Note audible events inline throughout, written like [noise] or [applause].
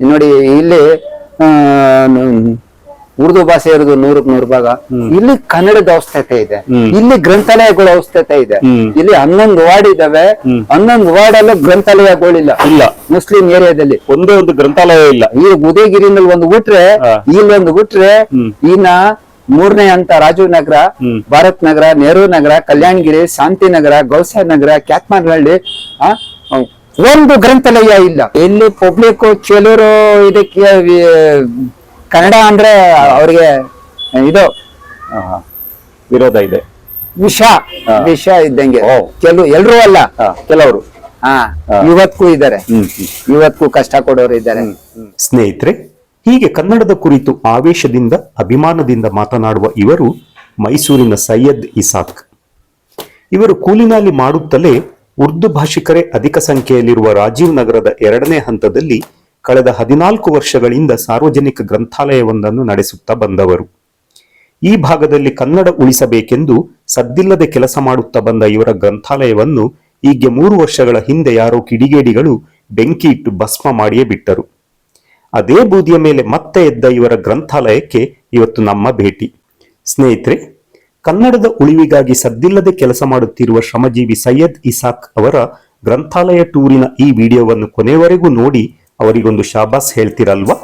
ನೋಡಿ ಇಲ್ಲಿ ಉರ್ದು ಭಾಷೆ ಇರೋದು ನೂರಕ್ ನೂರು ಭಾಗ. ಇಲ್ಲಿ ಕನ್ನಡದ ಅವಸ್ಥತೆ ಇದೆ. ಇಲ್ಲಿ ಗ್ರಂಥಾಲಯಗಳ ಅವಸ್ಥತೆ ಇದೆ. ಇಲ್ಲಿ ಹನ್ನೊಂದು ವಾರ್ಡ್ ಇದಾವೆ. ಹನ್ನೊಂದು ವಾರ್ಡ್ ಅಲ್ಲೂ ಗ್ರಂಥಾಲಯಗಳಿಲ್ಲ. ಇಲ್ಲ. ಮುಸ್ಲಿಂ ಏರಿಯಾದಲ್ಲಿ. ಒಂದೇ ಒಂದು ಗ್ರಂಥಾಲಯ ಇಲ್ಲ. ಈ ಉದಯಗಿರಿನಲ್ಲಿ ಒಂದು ಬಿಟ್ರೆ. ಇಲ್ಲಿ ಒಂದು ಬಿಟ್ರೆ ಇನ್ನ ಮೂರನೇ ಹಂತ ರಾಜೀವ್ ನಗರ. ಭಾರತ್ ನಗರ ನೆಹರು ನಗರ ಕಲ್ಯಾಣಗಿರಿ ಶಾಂತಿನಗರ ಗೌಸಾ ನಗರ ಕ್ಯಾತ್ಮಾರ್ನಹಳ್ಳಿ ಆ, ಒಂದು ಗ್ರಂಥಾಲಯ ಇಲ್ಲ ಇಲ್ಲಿ ಪಬ್ಲಿಕ್ ಕೆಲವರು ಇದಕ್ಕೆ ಕನ್ನಡ ಅಂದ್ರೆ ಅವ್ರಿಗೆ ಇದು. ವಿರೋಧ ಇದೆ ವಿಷ. ವಿಷ ಇದ್ದಂಗೆ ಓ. ಕೆಲವು ಎಲ್ರೂ ಅಲ್ಲ ಕೆಲವರು ಹಾ. ಇವತ್ಗೂ ಇದ್ದಾರೆ ಹ್ಮ್ ಹ್ಮ್. ಇವತ್ಗೂ ಕಷ್ಟ ಕೊಡೋರು ಇದ್ದಾರೆ ಸ್ನೇಹಿತರೆ ಹೀಗೆ ಕನ್ನಡದ ಕುರಿತು ಆವೇಶದಿಂದ ಅಭಿಮಾನದಿಂದ ಮಾತನಾಡುವ ಇವರು ಮೈಸೂರಿನ ಸೈಯದ್ ಇಸಾಕ್ ಇವರು ಕೂಲಿನಲ್ಲಿ ಮಾಡುತ್ತಲೇ ಉರ್ದು ಭಾಷಿಕರೇ ಅಧಿಕ ಸಂಖ್ಯೆಯಲ್ಲಿರುವ ರಾಜೀವ್ ನಗರದ ಎರಡನೇ ಹಂತದಲ್ಲಿ ಕಳೆದ ಹದಿನಾಲ್ಕು ವರ್ಷಗಳಿಂದ ಸಾರ್ವಜನಿಕ ಗ್ರಂಥಾಲಯವೊಂದನ್ನು ನಡೆಸುತ್ತಾ ಬಂದವರು. ಈ ಭಾಗದಲ್ಲಿ ಕನ್ನಡ ಉಳಿಸಬೇಕೆಂದು ಸದ್ದಿಲ್ಲದೆ ಕೆಲಸ ಮಾಡುತ್ತಾ ಬಂದ ಇವರ ಗ್ರಂಥಾಲಯವನ್ನು ಈಗ್ಗೆ ಮೂರು ವರ್ಷಗಳ ಹಿಂದೆ ಯಾರೋ ಕಿಡಿಗೇಡಿಗಳು ಬೆಂಕಿ ಇಟ್ಟು ಭಸ್ಮ ಮಾಡಿಯೇ ಬಿಟ್ಟರು. ಅದೇ ಬೂದಿಯ ಮೇಲೆ ಮತ್ತೆ ಎದ್ದ ಇವರ ಗ್ರಂಥಾಲಯಕ್ಕೆ ಇವತ್ತು ನಮ್ಮ ಭೇಟಿ. ಸ್ನೇಹಿತರೆ ಕನ್ನಡದ ಉಳಿವಿಗಾಗಿ ಸದ್ದಿಲ್ಲದೆ ಕೆಲಸ ಮಾಡುತ್ತಿರುವ ಶ್ರಮಜೀವಿ ಸೈಯದ್ ಇಸಾಕ್ ಅವರ ಗ್ರಂಥಾಲಯ ಟೂರಿನ ಈ ವಿಡಿಯೋವನ್ನು ಕೊನೆವರೆಗೂ ನೋಡಿ ಅವರಿಗೊಂದು ಶಾಬಾಸ್ ಹೇಳ್ತಿರಲ್ವಾ?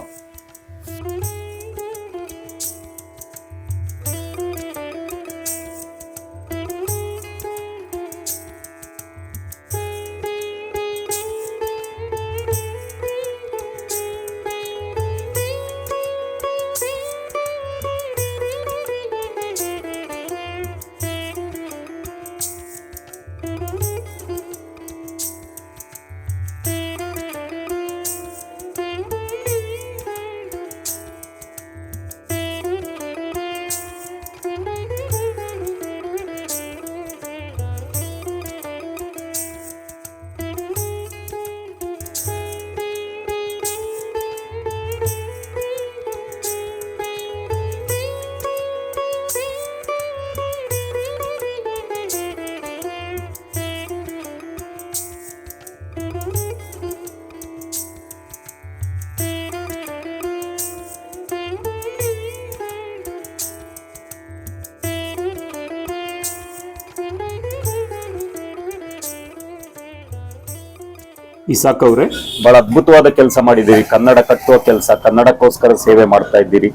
ಇಸಾಕ್ ಅವರೇ. ಬಹಳ ಅದ್ಭುತವಾದ ಕೆಲಸ ಮಾಡಿದ್ದೀರಿ. ಕನ್ನಡ ಕಟ್ಟುವ ಕೆಲಸ ಕನ್ನಡಕ್ಕೋಸ್ಕರ ಸೇವೆ ಮಾಡ್ತಾ ಇದ್ದೀರಿ.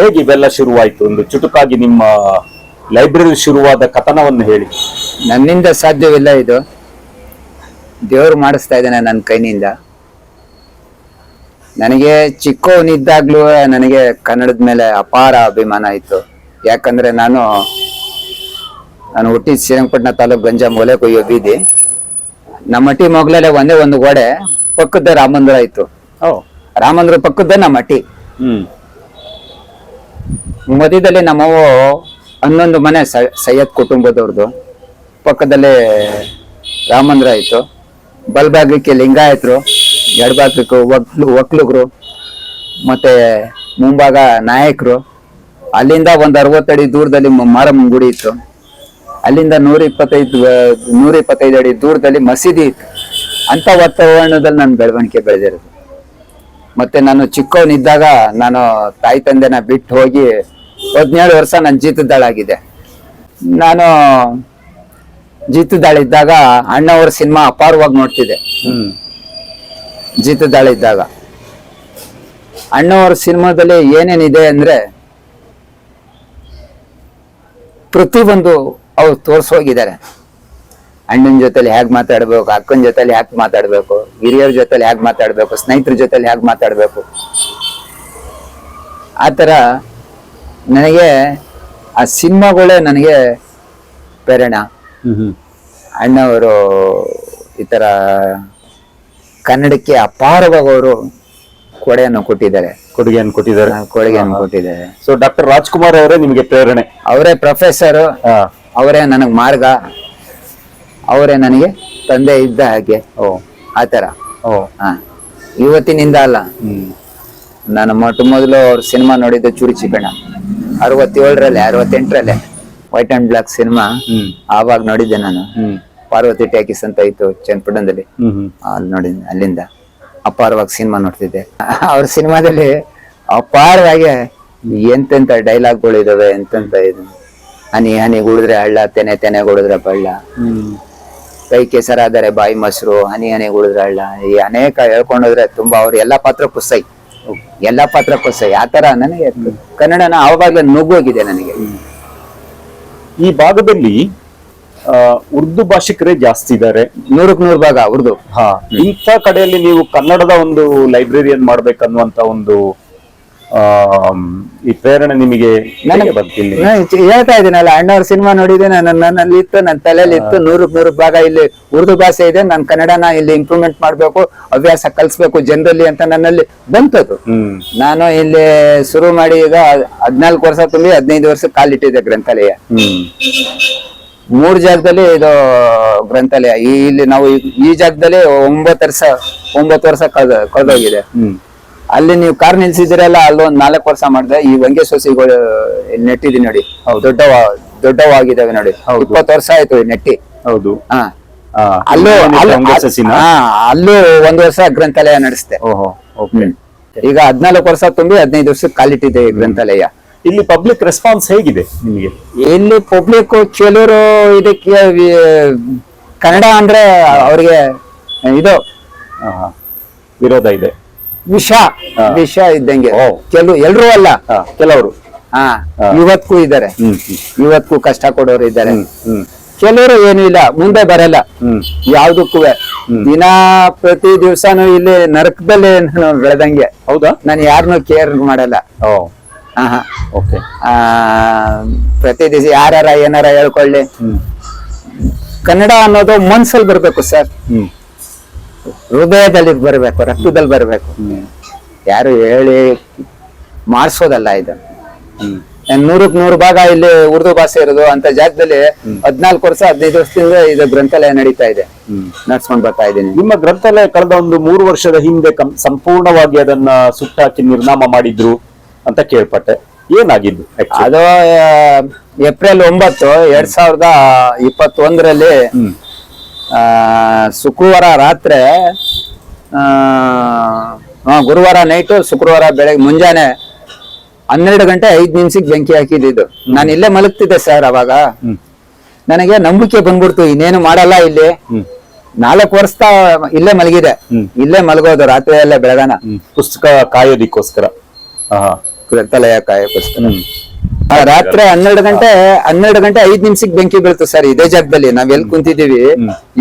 ಹೇಗೆ ಇವೆಲ್ಲ ಶುರುವಾಯಿತು? ಒಂದು ಚುಟುಕಾಗಿ ನಿಮ್ಮ ಲೈಬ್ರರಿ ಶುರುವಾದ ಕಥನವನ್ನು ಹೇಳಿ. ನನ್ನಿಂದ ಸಾಧ್ಯವಿಲ್ಲ ಇದು. ದೇವರು ಮಾಡಿಸ್ತಾ ಇದ್ದಾನೆ ನನ್ನ ಕೈನಿಂದ. ನನಗೆ ಚಿಕ್ಕವನಿದ್ದಾಗ್ಲೂ ನನಗೆ ಕನ್ನಡದ ಮೇಲೆ ಅಪಾರ ಅಭಿಮಾನ ಇತ್ತು. ಯಾಕಂದ್ರೆ ನಾನು ನಾನು ಹುಟ್ಟಿದ ಶ್ರೀರಂಗಪಟ್ಟಣ ತಾಲೂಕು ಗಂಜಾಮ್ ಒಲೆ ಕೊಯ್ಯೋ ಬೀದಿ. ನಮ್ಮ ಹಟ್ಟಿ ಮೊಗ್ಲಲ್ಲೇ ಒಂದೇ ಒಂದು ಗೋಡೆ ಪಕ್ಕದ ರಾಮಂದ್ರ ಮಂದಿರ ಇತ್ತು. ಓ. ಪಕ್ಕದ ನಮ್ಮ ಹಟ್ಟಿ ಹ್ಮ್. ಮಧ್ಯದಲ್ಲಿ ನಮ್ಮವು ಹನ್ನೊಂದು ಮನೆ ಸ- ಸೈಯದ್ ಕುಟುಂಬದವ್ರದ್ದು ಪಕ್ಕದಲ್ಲಿ ರಾಮಂದ್ರ ಮಂದಿರ ಇತ್ತು. ಬಲ್ಭಾಗಕ್ಕೆ ಲಿಂಗಾಯತರು ಎಡಭಾಗಕ್ಕೆ ಒಕ್ಲು ಒಕ್ಲುಗರು ಮತ್ತೆ ಮುಂಭಾಗ ನಾಯಕರು. ಅಲ್ಲಿಂದ ಒಂದು ಅರವತ್ತಡಿ ದೂರದಲ್ಲಿ ಮ- ಮಾರಮ್ಮನ ಗುಡಿ ಇತ್ತು. ಅಲ್ಲಿಂದ ನೂರ ಇಪ್ಪತ್ತೈದು ನೂರ ಇಪ್ಪತ್ತೈದು ಅಡಿ ದೂರದಲ್ಲಿ ಮಸೀದಿ ಇತ್ತು ಅಂತ ವಾತಾವರಣದಲ್ಲಿ ನಾನು ಬೆಳವಣಿಗೆ ಬೆಳೆದಿರೋದು. ಮತ್ತೆ ನಾನು ಚಿಕ್ಕವನಿದ್ದಾಗ ನಾನು ತಾಯಿ ತಂದೆನ ಬಿಟ್ಟು ಹೋಗಿ ಹದಿನೇಳು ವರ್ಷ ನಾನು ಜೀತದಾಳಾಗಿದೆ ನಾನು ಜೀತದಾಳಿದ್ದಾಗ ಅಣ್ಣವ್ರ ಸಿನಿಮಾ ಅಪಾರವಾಗಿ ನೋಡ್ತಿದ್ದೆ. ಹ್ಮ್. ಜೀತದಾಳಿದ್ದಾಗ ಅಣ್ಣವ್ರ ಸಿನಿಮಾದಲ್ಲಿ ಏನೇನಿದೆ ಅಂದ್ರೆ ಪ್ರತಿಯೊಂದು ಅವ್ರು ತೋರ್ಸೋಗಿದ್ದಾರೆ. ಅಣ್ಣನ ಜೊತೆಲಿ ಹೇಗೆ ಮಾತಾಡ್ಬೇಕು ಅಕ್ಕನ ಜೊತೆಲಿ ಹ್ಯಾಕ್ ಮಾತಾಡ್ಬೇಕು ಹಿರಿಯರ ಜೊತೆಲಿ ಹೇಗೆ ಮಾತಾಡ್ಬೇಕು ಸ್ನೇಹಿತರ ಜೊತೆಲಿ ಹೇಗೆ ಮಾತಾಡ್ಬೇಕು. ಆ ಥರ ನನಗೆ ಆ ಸಿನಿಮಾಗಳೇ ನನಗೆ ಪ್ರೇರಣ. ಅಣ್ಣವರು ಈ ಥರ ಕನ್ನಡಕ್ಕೆ ಅಪಾರವಾಗಿ ಅವರು ಕೊಡೆಯನ್ನು ಕೊಟ್ಟಿದ್ದಾರೆ. ಕೊಡುಗೆಯನ್ನು ಕೊಟ್ಟಿದ್ದಾರೆ. ಕೊಡುಗೆಯನ್ನು ಕೊಟ್ಟಿದ್ದಾರೆ. ಸೊ ಡಾಕ್ಟರ್ ರಾಜ್ಕುಮಾರ್ ಅವರೇ ನಿಮಗೆ ಪ್ರೇರಣೆ. ಅವರೇ ಪ್ರೊಫೆಸರ್ ಅವರೇ ನನಗೆ ಮಾರ್ಗ ಅವರೇ ನನಗೆ ತಂದೆ ಇದ್ದ ಹಾಗೆ. ಓ ಆ ಥರ. ಓ. ಹಾ. ಇವತ್ತಿನಿಂದ ಅಲ್ಲ. ನಾನು ಮೊಟ್ಟ ಮೊದಲು ಅವ್ರ ಸಿನಿಮಾ ನೋಡಿದ್ದು ಚೂರಿ ಚಿಕ್ಕಣ್ಣ ಅರವತ್ತೇಳರಲ್ಲಿ ಅರವತ್ತೆಂಟರಲ್ಲೇ ವೈಟ್ ಅಂಡ್ ಬ್ಲಾಕ್ ಸಿನಿಮಾ ಆವಾಗ ನೋಡಿದ್ದೆ ನಾನು. ಪಾರ್ವತಿ ಟ್ಯಾಕಿಸ್ ಅಂತ ಇತ್ತು ಚನ್ನಪಟ್ಟಣದಲ್ಲಿ. ಅಲ್ಲಿ ನೋಡಿದ್ದೆ ಅಲ್ಲಿಂದ ಅಪಾರವಾಗಿ ಸಿನಿಮಾ ನೋಡ್ತಿದ್ದೆ. [laughs] ಅವ್ರ ಸಿನಿಮಾದಲ್ಲಿ ಅಪಾರವಾಗಿ ಎಂತೆಂತ ಡೈಲಾಗ್ಗಳು ಇದಾವೆ ಎಂತೆಂತ ಇದು. ಹನಿ ಹನಿ ಗುಡಿದ್ರೆ ಹಳ್ಳ ತೆನೆ ತೆನೆ ಗುಡಿದ್ರೆ ಬಳ್ಳ. ಕೈ ಕೆಸರಾದರೆ ಬಾಯಿ ಮೊಸರು ಹನಿ ಹನಿ ಗುಡಿದ್ರೆ ಹಳ್ಳ. ಈ ಅನೇಕ ಹೇಳ್ಕೊಂಡೋದ್ರೆ ತುಂಬಾ ಅವ್ರ ಎಲ್ಲಾ ಪಾತ್ರ ಕುಸೈ ಎಲ್ಲಾ ಪಾತ್ರ ಕುಸೈ ಆತರ ನನಗೆ ಕನ್ನಡನ ಆವಾಗ್ಲೇ ನುಗ್ಗೋಗಿದೆ ನನಗೆ. ಈ ಭಾಗದಲ್ಲಿ ಉರ್ದು ಭಾಷಿಕರೇ ಜಾಸ್ತಿ ಇದ್ದಾರೆ. ನೂರಕ್ ನೂರು ಭಾಗ ಉರ್ದು. ಹಾ. ಇಂಥ ಕಡೆಯಲ್ಲಿ ನೀವು ಕನ್ನಡದ ಒಂದು ಲೈಬ್ರರಿಯನ್ ಮಾಡ್ಬೇಕನ್ನುವಂತ ಒಂದು ಈ ಪ್ರೇರಣೆ ನಿಮಗೆ ನನಗೆ ನಾನ್ ಹೇಳ್ತಾ ಇದ್ದೀನಲ್ಲ ಅಣ್ಣವ್ರ ಸಿನಿಮಾ ನೋಡಿದೆ ನನ್ನ ನನ್ನಲ್ಲಿ ಇತ್ತು ನನ್ನ ತಲೆಯಲ್ಲಿ ಇತ್ತು ನೂರು ನೂರು ಭಾಗ ಇಲ್ಲಿ ಉರ್ದು ಭಾಷೆ ಇದೆ ನಾನು ಕನ್ನಡನ ಇಲ್ಲಿ ಇಂಪ್ರೂವ್ಮೆಂಟ್ ಮಾಡ್ಬೇಕು ಹವ್ಯಾಸ ಕಲಿಸ್ಬೇಕು ಜನರಲ್ಲಿ ಅಂತ ನನ್ನಲ್ಲಿ ಬಂತದ್ದು ನಾನು ಇಲ್ಲಿ ಶುರು ಮಾಡಿ ಈಗ ಹದ್ನಾಲ್ಕು ವರ್ಷ ತುಂಬಿ ಹದಿನೈದು ವರ್ಷ ಕಾಲಿಟ್ಟಿದೆ ಗ್ರಂಥಾಲಯ. ಮೂರು ಮೂರ್ ಜಾಗದಲ್ಲಿ ಇದು ಗ್ರಂಥಾಲಯ. ಇಲ್ಲಿ ನಾವು ಈ- ಜಾಗದಲ್ಲಿ ಒಂಬತ್ತು ವರ್ಷ ಒಂಬತ್ತು ವರ್ಷ ಕಳೆದ ಕಳೆದೋಗಿದೆ. ಅಲ್ಲಿ ನೀವು ಕಾರ್ ನಿಲ್ಸಿದಿರಲ್ಲ ಅಲ್ಲೊಂದ್ ನಾಲ್ಕು ವರ್ಷ ಮಾಡಿದೆ ಈ ವಂಗೆ ಸೊಸಿಗಳು ನೆಟ್ಟಿದಿ ನೋಡಿ. ದೊಡ್ಡವ ದೊಡ್ಡವಾಗಿದ್ದಾವೆ ನೋಡಿ. ಇಪ್ಪತ್ತು ವರ್ಷ ಆಯ್ತು ನೆಟ್ಟಿ. ಹೌದು. ಹಾ. ಅಲ್ಲೂ ಅಲ್ಲೂ- ಒಂದ್ ವರ್ಷ ಗ್ರಂಥಾಲಯ ನಡೆಸಿದೆ. ಈಗ ಹದ್ನಾಲ್ಕು ವರ್ಷ ತುಂಬಿ ಹದಿನೈದು ವರ್ಷ ಕಾಲಿಟ್ಟಿದೆ ಈ ಗ್ರಂಥಾಲಯ. ಇಲ್ಲಿ ಪಬ್ಲಿಕ್ ರೆಸ್ಪಾನ್ಸ್ ಹೇಗಿದೆ ನಿಮಗೆ? ಇಲ್ಲಿ ಪಬ್ಲಿಕ್ ಕೆಲವರು ಇದಕ್ಕೆ ಕನ್ನಡ ಅಂದ್ರೆ ಅವ್ರಿಗೆ ಇದು. ವಿರೋಧ ಇದೆ. ವಿಷ ವಿಷ ಇದ್ದಂಗೆ. ಕೆಲವು ಎಲ್ರು ಅಲ್ಲ ಕೆಲವರು. ಹಾ. ಇವತ್ಗೂ ಇದ್ದಾರೆ. ಇವತ್ಗೂ ಕಷ್ಟ ಕೊಡೋರು ಇದ್ದಾರೆ. ಕೆಲವರು ಏನು ಇಲ್ಲ ಮುಂದೆ ಬರಲ್ಲ. ಹ್ಮ್. ಯಾವ್ದಕ್ಕೂ. ದಿನ ಪ್ರತಿ ದಿವ್ಸಾನು ಇಲ್ಲಿ ನರಕದಲ್ಲಿ ನಾನು ಬೆಳೆದಂಗೆ. ಹೌದಾ? ನಾನು ಯಾರನ್ನು ಕೇರ್ ಮಾಡಲ್ಲ. ಓಕೆ. ಆ ಪ್ರತಿ ದಿವಸ ಯಾರ ಏನಾರ ಹೇಳ್ಕೊಳ್ಳಿ. ಕನ್ನಡ ಅನ್ನೋದು ಮನ್ಸಲ್ಲಿ ಬರ್ಬೇಕು ಸರ್. ಹೃದಯದಲ್ಲಿ ಬರಬೇಕು ರಕ್ತದಲ್ಲಿ ಬರಬೇಕು. ಯಾರು ಹೇಳಿ ಮಾಡಿಸೋದಲ್ಲ ಇದು. ನೂರಕ್ ನೂರು ಭಾಗ ಇಲ್ಲಿ ಉರ್ದು ಭಾಷೆ ಇರೋದು ಅಂತ ಜಾಗದಲ್ಲಿ ಹದಿನಾಲ್ಕು ವರ್ಷ ಹದಿನೈದು ವರ್ಷದಿಂದ ಇದು ಗ್ರಂಥಾಲಯ ನಡೀತಾ ಇದೆ. ನಡ್ಸ್ಕೊಂಡ್ ಬರ್ತಾ ಇದ್ದೀನಿ. ನಿಮ್ಮ ಗ್ರಂಥಾಲಯ ಕಳೆದ ಒಂದು ಮೂರು ವರ್ಷದ ಹಿಂದೆ ಸಂಪೂರ್ಣವಾಗಿ ಅದನ್ನ ಸುಟ್ಟಾಕಿ ನಿರ್ನಾಮ ಮಾಡಿದ್ರು ಅಂತ ಕೇಳ್ಪಟ್ಟೆ. ಏನಾಗಿದ್ದು ಅದು ಏಪ್ರಿಲ್ ಒಂಬತ್ತು ಎರಡ್ ಸಾವಿರದ ಇಪ್ಪತ್ತೊಂದರಲ್ಲಿ ಶುಕ್ರವಾರ ರಾತ್ರಿ ಗುರುವಾರ ನೈಟು ಶುಕ್ರವಾರ ಬೆಳಗ್ಗೆ ಮುಂಜಾನೆ ಹನ್ನೆರಡು ಗಂಟೆ ಐದು ನಿಮಿಷಕ್ಕೆ ಬೆಂಕಿ ಹಾಕಿದ್ದು ನಾನು ಇಲ್ಲೇ ಮಲಗ್ತಿದ್ದೆ ಸರ್ ಅವಾಗ. ನನಗೆ ನಂಬಿಕೆ ಬಂದ್ಬಿಡ್ತು ಇನ್ನೇನು ಮಾಡಲ್ಲ ಇಲ್ಲಿ. ನಾಲ್ಕು ವರ್ಷ ಇಲ್ಲೇ ಮಲಗಿದೆ. ಇಲ್ಲೇ ಮಲಗೋದು ರಾತ್ರಿ ಎಲ್ಲ ಬೆಳಗಾನ ಪುಸ್ತಕ ಕಾಯೋದಿಕ್ಕೋಸ್ಕರ. ಕಾಯಕ್ಕೋಸ್ಕರ ಹ್ಮ್. ರಾತ್ರಿ ಹನ್ನೆರಡು ಗಂಟೆ ಹನ್ನೆರಡು ಗಂಟೆ ಐದ್ ನಿಮಿಷಕ್ಕೆ ಬೆಂಕಿ ಬೀಳ್ತು ಸರ್ ಇದೇ ಜಾಗದಲ್ಲಿ. ನಾವ್ ಎಲ್ಲಿ ಕುಂತಿದೀವಿ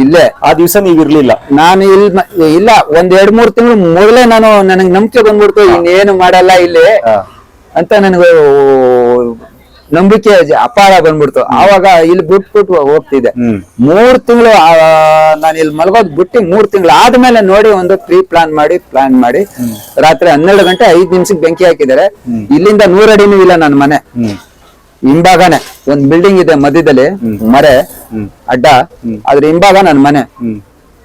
ಇಲ್ಲೇ. ಆ ದಿವಸ ನೀವ್ ಇರ್ಲಿಲ್ಲ? ನಾನು ಇಲ್ ಇಲ್ಲ ಒಂದ್ ಎರಡ್ ಮೂರ್ ತಿಂಗಳು ಮೊದಲೇ ನಾನು ನನಗ್ ನಂಬಿಕೆ ಬಂದ್ಬಿಡ್ತು ಇನ್ನೇನು ಮಾಡಲ್ಲ ಇಲ್ಲಿ. ಅಂತ ನನಗೆ ನಂಬಿಕೆ ಅಪಾರ ಬಂದ್ಬಿಡ್ತು. ಆವಾಗ ಇಲ್ಲಿ ಬಿಟ್ಬಿಟ್ಟು ಹೋಗ್ತಿದೆ ಮೂರ್ ತಿಂಗಳು ನಾನು ಇಲ್ಲಿ ಮಲಗೋದ್ ಬಿಟ್ಟು ಮೂರ್ ತಿಂಗಳು ಆದ್ಮೇಲೆ ನೋಡಿ ಒಂದು ಪ್ರೀ ಪ್ಲಾನ್ ಮಾಡಿ ಪ್ಲಾನ್ ಮಾಡಿ ರಾತ್ರಿ ಹನ್ನೆರಡು ಗಂಟೆ ಐದ್ ನಿಮಿಷಕ್ಕೆ ಬೆಂಕಿ ಹಾಕಿದ್ದಾರೆ. ಇಲ್ಲಿಂದ ನೂರಡಿನೂ ಇಲ್ಲ ನನ್ನ ಮನೆ. ಹಿಂಭಾಗನೆ ಒಂದ್ ಬಿಲ್ಡಿಂಗ್ ಇದೆ ಮಧ್ಯದಲ್ಲಿ ಮರೆ ಅಡ್ಡ. ಅದ್ರ ಹಿಂಭಾಗ ನನ್ನ ಮನೆ.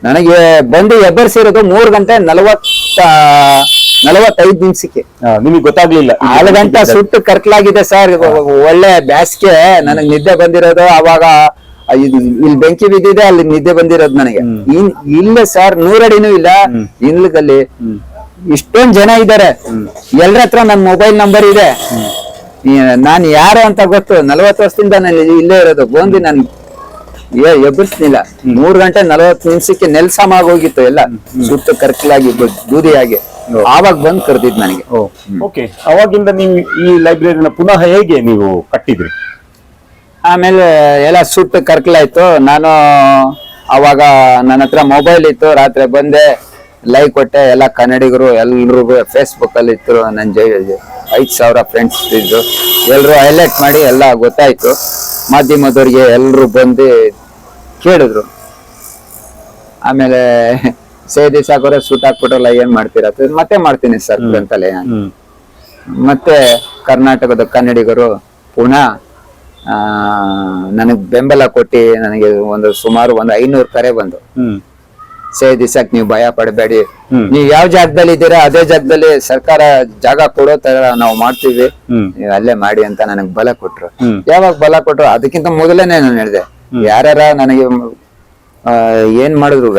ನನಗೆ ಬಂದು ಎಬ್ಬರಿಸಿರೋದು ಮೂರ್ ಗಂಟೆ ನಲವತ್ತ ನಲವತ್ತೈದು ನಿಮಿಷಕ್ಕೆ. ನಿಮಗೆ ಗೊತ್ತಾಗ್ಲಿಲ್ಲ. ಆರು ಗಂಟೆ ಸುಟ್ಟು ಕರ್ಕಲಾಗಿದೆ ಸರ್. ಒಳ್ಳೆ ಬ್ಯಾಸ್ಗೆ. ನನಗ್ ನಿದ್ದೆ ಬಂದಿರೋದು ಅವಾಗ ಇಲ್ಲಿ ಬೆಂಕಿ ಬಿದ್ದಿದೆ ಅಲ್ಲಿ ನಿದ್ದೆ ಬಂದಿರೋದು ನನಗೆ. ಇಲ್ಲ ಸರ್ ನೂರಡಿನೂ ಇಲ್ಲ. ಇನ್ಲದಲ್ಲಿ ಇಷ್ಟೊಂದ್ ಜನ ಇದ್ದಾರೆ ಎಲ್ರ ಹತ್ರ ನನ್ ಮೊಬೈಲ್ ನಂಬರ್ ಇದೆ. ನಾನು ಯಾರು ಅಂತ ಗೊತ್ತು. ನಲವತ್ತು ವರ್ಷದಿಂದ ನಾನು ಇಲ್ಲೇ ಇರೋದು. ಬಂದು ನನ್ ಏ- ಎಬ್ಬರಿಸ್ಲಿಲ್ಲ ಮೂರ್ ಗಂಟೆ ನಲವತ್ತು ನಿಮಿಷಕ್ಕೆ ನೆಲ್ಸಮಾಗೋಗಿತ್ತು ಎಲ್ಲ. ಸುಟ್ಟು ಕರ್ಕಲಾಗಿ ಬೂದಿಯಾಗಿ. ಆವಾಗ ಬಂದು ಕರೆದಿದ್ ನನಗೆ. ಓಕೆ. ಅವಾಗಿಂದ ನೀವು ಈ ಲೈಬ್ರರಿನ ಪುನಃ ಹೇಗೆ ನೀವು ಕಟ್ಟಿದ್ರಿ? ಆಮೇಲೆ ಎಲ್ಲ ಸುಟ್ಟು ಕರ್ಕಲಾಯ್ತು. ನಾನು ಅವಾಗ ನನ್ನ ಹತ್ರ ಮೊಬೈಲ್ ಇತ್ತು. ರಾತ್ರಿ ಬಂದೆ ಲೈಕ್ ಕೊಟ್ಟೆ. ಎಲ್ಲ ಕನ್ನಡಿಗರು ಎಲ್ರಿಗೂ ಫೇಸ್ಬುಕ್ ಅಲ್ಲಿ ಇತ್ತು ನನ್ನ ಜೈ ಐದು ಸಾವಿರ ಫ್ರೆಂಡ್ಸ್ ಇದ್ರು. ಎಲ್ಲರೂ ಹೈಲೈಟ್ ಮಾಡಿ ಎಲ್ಲ ಗೊತ್ತಾಯ್ತು. ಮಾಧ್ಯಮದವ್ರಿಗೆ ಎಲ್ಲರೂ ಬಂದು ಕೇಳಿದ್ರು. ಆಮೇಲೆ ಸೇದಿ ಸಾಕೋರೆ ಸೂಟ್ ಹಾಕ್ಬಿಟ್ರಲ್ಲ ಏನ್ ಮಾಡ್ತೀರಾ? ಮತ್ತೆ ಮಾಡ್ತೀನಿ ಸರ್ ಗ್ರಂಥಾಲಯ. ಹ್ಮ್. ಮತ್ತೆ ಕರ್ನಾಟಕದ ಕನ್ನಡಿಗರು ಪುನಃ ಆ ನನಗ್ ಬೆಂಬಲ ಕೊಟ್ಟಿ ನನಗೆ ಒಂದು ಸುಮಾರು ಒಂದು ಐನೂರು ಕರೆ ಬಂದು. ಸೇ ದಿಸಕ್ ನೀವು ಭಯ ಪಡಬೇಡಿ. ನೀವ್ ಯಾವ ಜಾಗದಲ್ಲಿ ಇದ್ದೀರಾ ಅದೇ ಜಾಗದಲ್ಲಿ ಸರ್ಕಾರ ಜಾಗ ಕೊಡೋ ತರ ನಾವು ಮಾಡ್ತೀವಿ. ನೀವು ಅಲ್ಲೇ ಮಾಡಿ ಅಂತ ನನಗ್ ಬಲ ಕೊಟ್ರು. ಯಾವಾಗ ಬಲ ಕೊಟ್ರು ಅದಕ್ಕಿಂತ ಮೊದಲೇನೆ ನಾನು ಹೇಳಿದೆ. ಯಾರ್ಯಾರ ನನಗೆ ಏನ್ ಮಾಡಿದ್ರು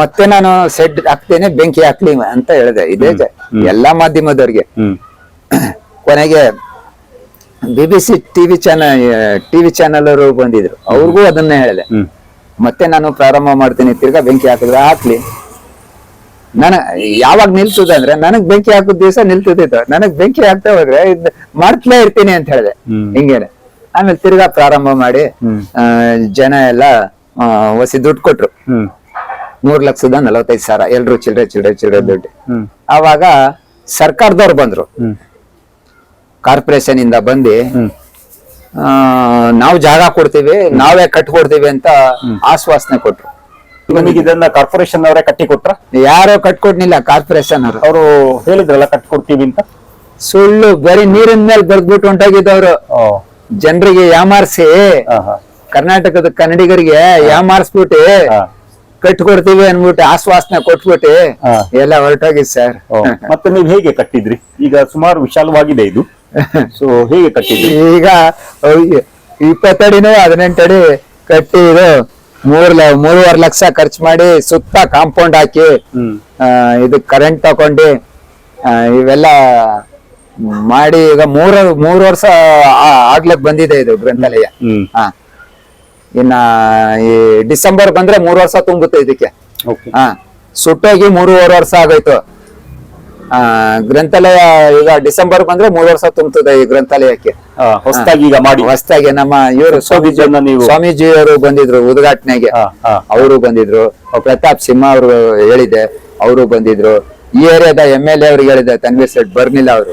ಮತ್ತೆ ನಾನು ಸೆಡ್ ಹಾಕ್ತೇನೆ ಬೆಂಕಿ ಹಾಕ್ಲಿ ಅಂತ ಹೇಳಿದೆ. ಇದೇ ಎಲ್ಲಾ ಮಾಧ್ಯಮದವರಿಗೆ. [coughs] ಕೊನೆಗೆ B B C TV channel TV channel ಅವರು ಬಂದಿದ್ರು. ಅವ್ರಿಗೂ ಅದನ್ನೇ ಹೇಳಿದೆ. ಮತ್ತೆ ನಾನು ಪ್ರಾರಂಭ ಮಾಡ್ತೀನಿ ತಿರ್ಗಾ ಬೆಂಕಿ ಹಾಕಿದ್ರೆ ಹಾಕ್ಲಿ. ನನ ಯಾವಾಗ ನಿಲ್ತದೆ ಅಂದ್ರೆ ನನಗ್ ಬೆಂಕಿ ಹಾಕೋದ್ ದಿವಸ ನಿಲ್ತದಿತ್ತು ನನಗ್ ಬೆಂಕಿ ಹಾಕ್ತಾ ಹೋದ್ರೆ ಇದ್ ಮಾಡ್ತಲೇ ಇರ್ತೀನಿ ಅಂತ ಹೇಳಿದೆ. ಹಿಂಗೇನೆ. ಆಮೇಲೆ ತಿರ್ಗಾ ಪ್ರಾರಂಭ ಮಾಡಿ ಜನ ಎಲ್ಲ ಆ, ಹೊಸಿ ದುಡ್ಡು ಕೊಟ್ರು. ಮೂರ್ ಲಕ್ಷದ ನಲವತ್ತೈದು ಸಾವಿರ. ಎಲ್ರು ಚಿಲ್ಡ್ರೆ ಚಿಲ್ಡ್ರೆ ಚಿಲ್ಡ್ರೆ ದುಡ್ಡು. ಅವಾಗ ಆವಾಗ ಸರ್ಕಾರದವ್ರು ಬಂದ್ರು. ಕಾರ್ಪೊರೇಷನ್ ಇಂದ ಬಂದು ಆ, ನಾವು ಜಾಗ ಕೊಡ್ತೀವಿ ನಾವೇ ಕಟ್ಕೊಡ್ತೀವಿ ಅಂತ ಆಶ್ವಾಸನೆ ಕೊಟ್ರು. ಇದನ್ನ ಕಾರ್ಪೊರೇಷನ್ ಅವರೇ ಕಟ್ಟಿ ಕೊಟ್ರ ಯಾರೋ ಕಟ್ಕೊಡ್ನಿಲ್ಲ ಕಾರ್ಪೊರೇಷನ್ ಅವರು. ಅವರು ಹೇಳಿದ್ರಲ್ಲ ಕಟ್ಕೊಡ್ತೀವಿ ಅಂತ? ಸುಳ್ಳು ಬರೀ ನೀರಿನ ಮೇಲೆ ಬರ್ದ್ಬಿಟ್ಟು ಹೊಂಟೋಗಿದ್ದವ್ರು. ಜನರಿಗೆ ಯಾಮಾರ್ಸಿ. ಕರ್ನಾಟಕದ ಕನ್ನಡಿಗರಿಗೆ ಯಾಮಾರ್ಸ್ಬಿಟ್ಟು ಮಾರಿಸ್ಬಿಟ್ಟಿ ಕಟ್ಕೊಡ್ತೀವಿ ಅನ್ಬಿಟ್ಟು ಆಶ್ವಾಸನೆ ಕೊಟ್ಬಿಟ್ಟು. ಎಲ್ಲ ಹೊರಟೋಗಿದೆ ಸರ್. ಮತ್ತೆ ನೀವು ಹೇಗೆ ಕಟ್ಟಿದ್ರಿ? ಈಗ ಸುಮಾರು ವಿಶಾಲವಾಗಿದೆ ಇದು. ಸೊ ಹೇಗೆ ಕಟ್ಟಿದ್ರಿ? ಈಗ ಇಪ್ಪತ್ತಡಿನೂ ಹದಿನೆಂಟಡಿ ಅಡಿ ಕಟ್ಟಿ ಇದು ಮೂರ್ ಮೂರುವರೆ ಲಕ್ಷ ಖರ್ಚು ಮಾಡಿ ಸುತ್ತ ಕಾಂಪೌಂಡ್ ಹಾಕಿ ಇದು ಕರೆಂಟ್ ತಗೊಂಡು ಇವೆಲ್ಲ ಮಾಡಿ ಈಗ ಮೂರ ಮೂರು ವರ್ಷ ಆಗ್ಲಕ್ ಬಂದಿದೆ ಇದು ಗ್ರಂಥಾಲಯ. ಇನ್ನ ಈ ಡಿಸೆಂಬರ್ ಬಂದ್ರೆ ಮೂರು ವರ್ಷ ತುಂಬುತ್ತೆ ಇದಕ್ಕೆ. ಹಾ ಸುಟ್ಟೋಗಿ ಮೂರುವರೆ ವರ್ಷ ಆಗೋಯ್ತು. ಆ ಗ್ರಂಥಾಲಯ ಈಗ ಡಿಸೆಂಬರ್ ಬಂದ್ರೆ ಮೂರು ವರ್ಷ ತುಂಬುತ್ತದೆ ಈ ಗ್ರಂಥಾಲಯಕ್ಕೆ. ಹೊಸದಾಗಿ ಈಗ ಮಾಡಿ. ಹೊಸದಾಗಿ ನಮ್ಮ ಇವರು ಸ್ವಾಮೀಜಿ ಜನ ನೀವು- ಸ್ವಾಮೀಜಿ ಅವರು ಬಂದಿದ್ರು ಉದ್ಘಾಟನೆಗೆ. ಅವರು ಬಂದಿದ್ರು. ಪ್ರತಾಪ್ ಸಿಂಹ ಅವರು ಹೇಳಿದೆ ಅವರು ಬಂದಿದ್ರು. ಈ ಏರಿಯಾದ ಎಂ ಎಲ್ ಎ ಅವ್ರಿಗೆ ಹೇಳಿದೆ ತನ್ವೀರ್ ಸೆಟ್ ಬರ್ನಿಲ್ಲ ಅವರು.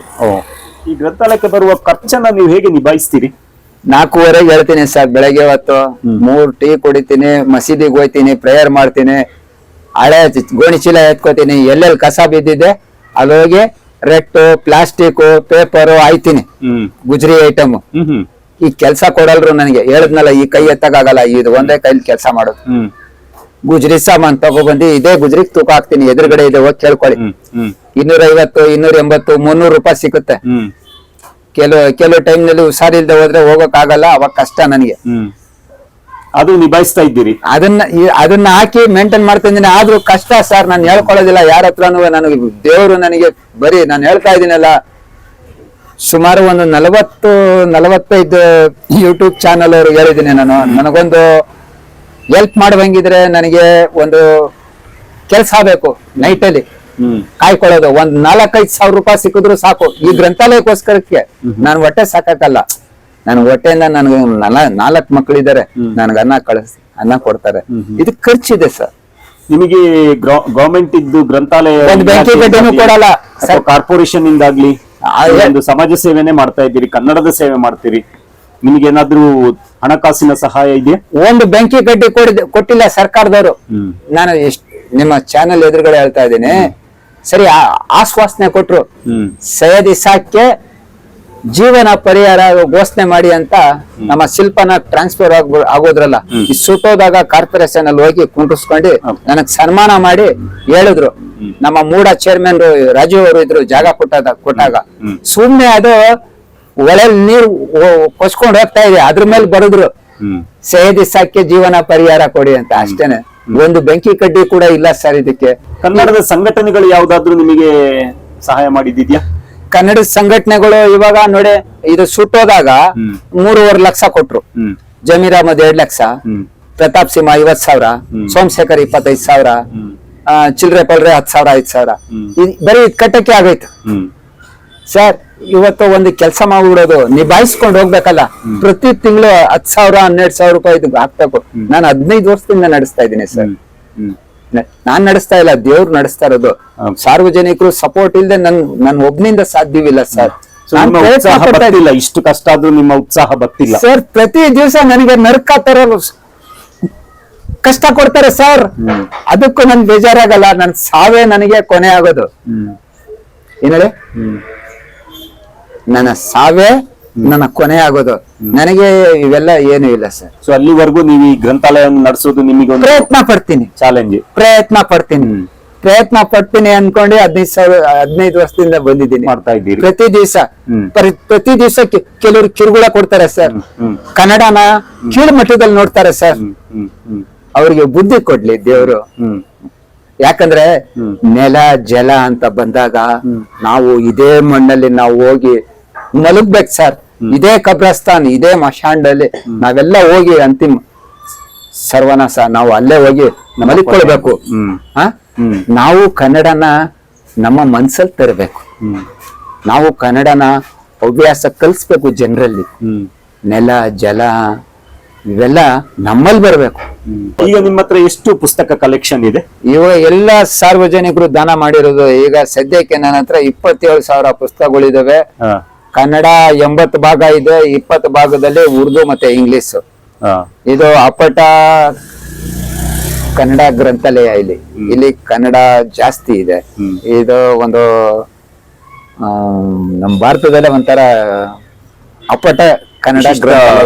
ಈ ಗ್ರಂಥಾಲಯಕ್ಕೆ ಬರುವ ಖರ್ಚನ್ನ ನೀವು ಹೇಗೆ ನಿಭಾಯಿಸ್ತೀರಿ? ನಾಲ್ಕೂವರೆಗೆ ಹೇಳ್ತೀನಿ ಸರ್ ಬೆಳಗ್ಗೆ ಹೊತ್ತು ಮೂರ್ ಟೀ ಕುಡಿತೀನಿ ಮಸೀದಿಗೆ ಹೋಯ್ತೀನಿ ಪ್ರೇಯರ್ ಮಾಡ್ತೀನಿ. ಹಳೆ ಗೋಣಿ ಚೀಲ ಎತ್ಕೋತೀನಿ ಎಲ್ಲೆಲ್ಲಿ ಕಸ ಬಿದ್ದಿದೆ ಅಲ್ಲೋಗಿ ರೆಟ್ಟು ಪ್ಲಾಸ್ಟಿಕ್ ಪೇಪರು ಆಯ್ತೀನಿ ಗುಜರಿ ಐಟಮ್ ಈ ಕೆಲಸ ಕೊಡಲ್ರು ನನಗೆ ಹೇಳದ್ನಲ್ಲ ಈ ಕೈ ಎತ್ತಕ್ಕಾಗಲ್ಲ ಇದು ಒಂದೇ ಕೈಲಿ ಕೆಲಸ ಮಾಡೋದು. ಗುಜರಿ ಸಾಮಾನ್ ತಗೊಬಂದು ಇದೇ ಗುಜರಿಗೆ ತೂಕ ಹಾಕ್ತೀನಿ ಎದುರುಗಡೆ ಇದೆ ಹೋಗಿ ಕೇಳ್ಕೊಳ್ಳಿ. ಇನ್ನೂರ ಐವತ್ತು ಇನ್ನೂರ ಎಂಬತ್ತು ಮುನ್ನೂರು ರೂಪಾಯಿ ಸಿಗುತ್ತೆ. ಕೆಲವು ಕೆಲವು ಟೈಮ್ನಲ್ಲಿ ಹುಷಾರಿಲ್ದೆ ಹೋದ್ರೆ ಹೋಗಕ್ ಆಗಲ್ಲ ಅವಾಗ ಕಷ್ಟ ನನಗೆ. ಅದು ನಿಭಾಯಿಸ್ತಾ ಇದ್ದೀರಿ. ಅದನ್ನ ಈ- ಅದನ್ನ ಹಾಕಿ ಮೇಂಟೈನ್ ಮಾಡ್ತಿದ್ದೀನಿ ಆದ್ರೂ ಕಷ್ಟ ಸರ್ ನಾನು ಹೇಳ್ಕೊಳ್ಳೋದಿಲ್ಲ. ಯಾರ ಹತ್ರನೂ ನನಗೆ ದೇವರು ನನಗೆ ಬರೀ ನಾನು ಹೇಳ್ತಾ ಇದ್ದೀನಲ್ಲ. ಸುಮಾರು ಒಂದು ನಲವತ್ತು ನಲವತ್ತೈದು ಯೂಟ್ಯೂಬ್ ಚಾನಲ್ ಅವ್ರಿಗೆ ಹೇಳಿದ್ದೀನಿ ನಾನು. ನನಗೊಂದು ಹೆಲ್ಪ್ ಮಾಡುವಂಗಿದ್ರೆ ನನಗೆ ಒಂದು ಕೆಲಸ ಬೇಕು ನೈಟಲ್ಲಿ ಕಾಯ್ಕೊಳ್ಳೋದು. ಒಂದ್ ನಾಲ್ಕೈದು ಸಾವಿರ ರೂಪಾಯಿ ಸಿಕ್ಕಿದ್ರು ಸಾಕು. ಈ ಗ್ರಂಥಾಲಯಕ್ಕೋಸ್ಕರಕ್ಕೆ ನಾನು ಹೊಟ್ಟೆ ಸಾಕಲ್ಲ ನನ್ ಹೊಟ್ಟೆಯಿಂದ ನನಗೆ ನಾಲ್ಕು ಮಕ್ಕಳಿದ್ದಾರೆ ನನ್ಗೆ ಅನ್ನ ಕಳಿಸ್ ಅನ್ನ ಕೊಡ್ತಾರೆ. ಇದು ಖರ್ಚಿದೆ ಸರ್. ನಿಮಗೆ ಗವರ್ಮೆಂಟ್ ಇದ್ದು ಗ್ರಂಥಾಲಯ ಒಂದ್ ಬೆಂಕಿ ಗಡ್ಡೆನೂ ಕೊಡಲ್ಲ. ಸರ್- ಕಾರ್ಪೊರೇಷನ್ ಇಂದಾಗ್ಲಿ ಆ, ಒಂದು ಸಮಾಜ ಸೇವೆನೆ ಮಾಡ್ತಾ ಇದ್ದೀರಿ ಕನ್ನಡದ ಸೇವೆ ಮಾಡ್ತೀರಿ ನಿಮಗೇನಾದ್ರೂ ಹಣಕಾಸಿನ ಸಹಾಯ ಇದೆಯಾ? ಒಂದು ಬೆಂಕಿ ಗಡ್ಡೆ ಕೊಟ್ಟಿಲ್ಲ ಸರ್ಕಾರದವರು. ನಾನು ಎಷ್ಟು ನಿಮ್ಮ ಚಾನೆಲ್ ಎದುರುಗಡೆ ಹೇಳ್ತಾ ಇದ್ದೀನಿ. ಸರಿ ಆಶ್ವಾಸನೆ ಕೊಟ್ರು. ಸೈಯದ್ ಇಸಾಕ್ಗೆ ಜೀವನ ಪರಿಹಾರ ಘೋಷಣೆ ಮಾಡಿ ಅಂತ ನಮ್ಮ ಶಿಲ್ಪನ ಟ್ರಾನ್ಸ್ಫರ್ ಆಗೋದ್ರಲ್ಲ ಈ ಸುಟ್ಟೋದಾಗ ಕಾರ್ಪೊರೇಷನ್ ಅಲ್ಲಿ ಹೋಗಿ ಕುಂಡ್ರಿಸ್ಕೊಂಡು ನನಗ್ ಸನ್ಮಾನ ಮಾಡಿ ಹೇಳಿದ್ರು. ನಮ್ಮ ಮೂಡ ಚೇರ್ಮನ್ ರಾಜೀವ್ ಅವರು ಇದ್ರು ಜಾಗ ಕೊಟ್ಟದ ಕೊಟ್ಟಾಗ. ಸುಮ್ನೆ ಅದು ಒಳಲ್ ನೀರು ಕೊಚ್ಕೊಂಡು ಹೋಗ್ತಾ ಇದೆ ಅದ್ರ ಮೇಲೆ ಬರೆದ್ರು. ಸಾಕೆ ಜೀವನ ಪರಿಹಾರ ಕೊಡಿ ಅಂತ ಅಷ್ಟೇನೆ. ಒಂದು ಬೆಂಕಿ ಕಡ್ಡಿ ಕೂಡ ಇಲ್ಲ ಸರ್ ಇದಕ್ಕೆ. ಕನ್ನಡದ ಸಂಘಟನೆಗಳು ಯಾವ್ದಾದ್ರು ನಿಮಗೆ ಸಹಾಯ ಮಾಡಿದ್ಯಾ ಕನ್ನಡ ಸಂಘಟನೆಗಳು ಇವಾಗ ನೋಡಿ ಇದು ಸುಟ್ಟೋದಾಗ. ಮೂರುವರೆ ಲಕ್ಷ ಕೊಟ್ರು. ಜಮೀರ್ ಅಹಮದ್ ಎರಡ್ ಲಕ್ಷ ಪ್ರತಾಪ್ ಸಿಂಹ ಐವತ್ ಸಾವಿರ ಸೋಮಶೇಖರ್ ಇಪ್ಪತ್ತೈದು ಸಾವಿರ ಚಿಲ್ರೆ ಪಲ್ರೆ ಹತ್ತು ಸಾವಿರ ಐದು ಸಾವಿರ. ಬರೀ ಕಟ್ಟಕ್ಕೆ ಆಗೈತು. ಸರ್ ಇವತ್ತು ಒಂದು ಕೆಲಸ ಮಾಡ್ಬಿಡೋದು ನಿಭಾಯಿಸ್ಕೊಂಡು ಹೋಗ್ಬೇಕಲ್ಲ. ಪ್ರತಿ ತಿಂಗಳು ಹತ್ ಸಾವಿರ ಹನ್ನೆರಡು ಸಾವಿರ ರೂಪಾಯಿ ಇದು ಹಾಕ್ಬೇಕು ನಾನು ಹದಿನೈದು ವರ್ಷದಿಂದ ನಡೆಸ್ತಾ ಇದ್ದೀನಿ ಸರ್. ನಾನ್ ನಡೆಸ್ತಾ ಇಲ್ಲ ದೇವ್ರು ನಡೆಸ್ತಾ ಇರೋದು. ಸಾರ್ವಜನಿಕರು ಸಪೋರ್ಟ್ ಇಲ್ಲದೆ ನನ್ ನನ್ ಒಬ್ನಿಂದ ಸಾಧ್ಯವಿಲ್ಲ ಸರ್. ಇಷ್ಟು ಕಷ್ಟ ಆದ್ರೂ ನಿಮ್ಮ ಉತ್ಸಾಹ ಬರ್ತಿಲ್ಲ ಸರ್ ಪ್ರತಿ ದಿವಸ ನನಗೆ ನರ್ಕ ತರ ಕಷ್ಟ ಕೊಡ್ತಾರೆ ಸರ್. ಅದಕ್ಕೂ ನನ್ ಬೇಜಾರಾಗಲ್ಲ ನನ್ ಸಾವೇ ನನಗೆ ಕೊನೆ ಆಗೋದು. ಏನೇಳಿ ನನ್ನ ಸಾವೇ ನನ್ನ ಕೊನೆ ಆಗೋದು. ನನಗೆ ಇವೆಲ್ಲ ಏನು ಇಲ್ಲ ಸರ್. ಸೊ ಅಲ್ಲಿವರೆಗೂ ನೀವು ಈ ಗ್ರಂಥಾಲಯವನ್ನು ನಡೆಸೋದು ನಿಮಗೆ ಒಂದು ಪ್ರಯತ್ನ ಪಡ್ತೀನಿ. ಚಾಲೆಂಜ್ ಪ್ರಯತ್ನ ಪಡ್ತೀನಿ. ಪ್ರಯತ್ನ ಪಡ್ತೀನಿ ಅನ್ಕೊಂಡು ಹದಿನೈದು ಸಾವಿರ ಹದಿನೈದು ವರ್ಷದಿಂದ ಬಂದಿದ್ದೀನಿ. ಮಾಡ್ತಾ ಇದ್ದೀರಿ. ಪ್ರತಿ ದಿವಸ. ಪ್ರತಿ ದಿವಸ ಕೆಲವರು ಕಿರುಗುಳ ಕೊಡ್ತಾರೆ ಸರ್. ಕನ್ನಡನ ಕೀಳು ಮಟ್ಟದಲ್ಲಿ ನೋಡ್ತಾರೆ ಸರ್. ಅವ್ರಿಗೆ ಬುದ್ಧಿ ಕೊಡ್ಲಿ ದೇವರು. ಯಾಕಂದ್ರೆ ನೆಲ ಜಲ ಅಂತ ಬಂದಾಗ ನಾವು ಇದೇ ಮಣ್ಣಲ್ಲಿ ನಾವು ಹೋಗಿ ಮಲಗ್ಬೇಕು ಸರ್. ಇದೇ ಕಬ್ರಸ್ತಾನ್ ಇದೇ ಮಶಾಂಡಲ್ಲಿ ನಾವೆಲ್ಲ ಹೋಗಿ ಅಂತಿಮ ಸರ್ ನಾವು ಅಲ್ಲೇ ಹೋಗಿ ಮಲಿಕೊಳ್ಬೇಕು ಹ. ನಾವು ಕನ್ನಡನ ನಮ್ಮ ಮನ್ಸಲ್ಲಿ ತರಬೇಕು. ನಾವು ಕನ್ನಡನ ಹವ್ಯಾಸ ಕಲಿಸ್ಬೇಕು ಜನರಲ್ಲಿ. ನೆಲ ಜಲ ಇವೆಲ್ಲ ನಮ್ಮಲ್ಲಿ ಬರಬೇಕು. ಈಗ ನಿಮ್ಮ ಹತ್ರ ಎಷ್ಟು ಪುಸ್ತಕ ಕಲೆಕ್ಷನ್ ಇದೆ? ಇವಾಗ ಎಲ್ಲ ಸಾರ್ವಜನಿಕರು ದಾನ ಮಾಡಿರೋದು ಈಗ ಸದ್ಯಕ್ಕೆ ನನ್ನ ಹತ್ರ ಇಪ್ಪತ್ತೇಳು ಸಾವಿರ ಪುಸ್ತಕಗಳಿದಾವೆ. ಹಾ. ಕನ್ನಡ ಎಂಬತ್ತು ಭಾಗ ಇದೆ ಇಪ್ಪತ್ತು ಭಾಗದಲ್ಲಿ ಉರ್ದು ಮತ್ತೆ ಇಂಗ್ಲಿಷ್. ಇದು ಅಪ್ಪಟ ಕನ್ನಡ ಗ್ರಂಥಾಲಯ ಇಲ್ಲಿ. ಇಲ್ಲಿ ಕನ್ನಡ ಜಾಸ್ತಿ ಇದೆ. ಇದು ಒಂದು ಆ, ನಮ್ಮ ಭಾರತದಲ್ಲೇ ಒಂಥರ ಅಪ್ಪಟ ಕನ್ನಡ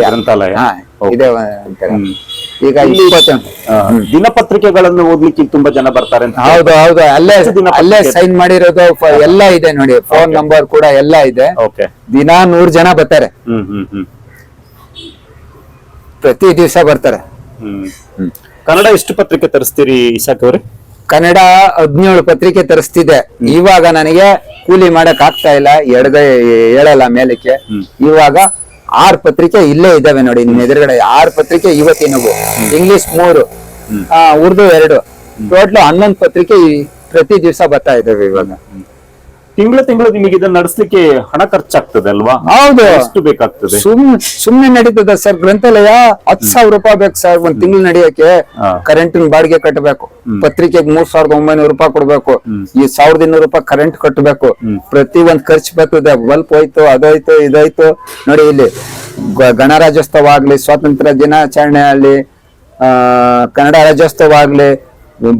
ಗ್ರಂಥಾಲಯ. ಇದೆ ಈಗ ಇಪ್ಪತ್ತು ದಿನಪತ್ರಿಕೆಗಳನ್ನು ಓದ್ಲಿಕ್ಕೆ ತುಂಬಾ ಜನ ಬರ್ತಾರೆ ಅಂತ ಹೌದು ಹೌದು. ಅಲ್ಲೇ ಅಲ್ಲೇ ಸೈನ್ ಮಾಡಿರೋದು ಎಲ್ಲ ಇದೆ ನೋಡಿ. ಫೋನ್ ನಂಬರ್ ಕೂಡ ಎಲ್ಲ ಇದೆ. ಓಕೆ ದಿನಾ ನೂರ್ ಜನ ಬರ್ತಾರೆ. ಪ್ರತಿ ದಿವಸ ಬರ್ತಾರೆ. ಕನ್ನಡ ಎಷ್ಟು ಪತ್ರಿಕೆ ತರಿಸ್ತೀರಿ ಇಸಾಕ್ ಅವ್ರೆ? ಕನ್ನಡ ಹದಿನೇಳು ಪತ್ರಿಕೆ ತರಿಸ್ತಿದೆ. ಇವಾಗ ನನಗೆ ಕೂಲಿ ಮಾಡಕ್ ಆಗ್ತಾ ಇಲ್ಲ. ಎಡಗೈ ಹೇಳಲ್ಲ ಮೇಲಕ್ಕೆ. ಇವಾಗ ಆರ್ ಪತ್ರಿಕೆ ಇಲ್ಲೇ ಇದ್ದಾವೆ ನೋಡಿ ನಿಮ್ ಎದುರುಗಡೆ ಆರ್ ಪತ್ರಿಕೆ ಇವತ್ತಿನವು ಇಂಗ್ಲಿಷ್ ಮೂರು ಉರ್ದು ಎರಡು. ಟೋಟಲ್ ಹನ್ನೊಂದು ಪತ್ರಿಕೆ ಪ್ರತಿ ದಿವಸ ಬರ್ತಾ ಇದಾವೆ ಇವಾಗ. ತಿಂಗಳು ತಿಂಗಳು ನಿಮಗೆ ಇದನ್ನ ನಡೆಸಲಿಕ್ಕೆ ಹಣ ಖರ್ಚಾಗ್ತದೆ ಅಲ್ವಾ? ಹೌದು. ಎಷ್ಟು ಬೇಕಾಗ್ತದೆ? ಸುಮ್ ಸುಮ್ನೆ ನಡೀತದ ಸರ್. ಗ್ರಂಥಾಲಯ ಹತ್ತು ಸಾವಿರ ರೂಪಾಯಿ ಬೇಕು ಸರ್. ಒಂದ್ ತಿಂಗಳು ನಡೆಯಕ್ಕೆ. ಕರೆಂಟಿನ ಬಾಡಿಗೆ ಕಟ್ಟಬೇಕು ಪತ್ರಿಕೆಗೆ ಮೂರ್ ಸಾವಿರದ ಒಂಬೈನೂರು ರೂಪಾಯಿ ಕೊಡ್ಬೇಕು. ಈ ಸಾವಿರದ ಇನ್ನೂರು ರೂಪಾಯಿ ಕರೆಂಟ್ ಕಟ್ಟಬೇಕು ಪ್ರತಿ ಒಂದ್ ಖರ್ಚು ಬೇಕಿದೆ ಬಲ್ಪ್ ಹೋಯ್ತು ಅದಾಯ್ತು ಇದಾಯ್ತು ನೋಡಿ ಇಲ್ಲಿ ಗಣರಾಜ್ಯೋತ್ಸವ ಆಗ್ಲಿ ಸ್ವಾತಂತ್ರ್ಯ ದಿನಾಚರಣೆ ಆಗ್ಲಿ ಆ ಕನ್ನಡ ರಾಜ್ಯೋತ್ಸವ ಆಗ್ಲಿ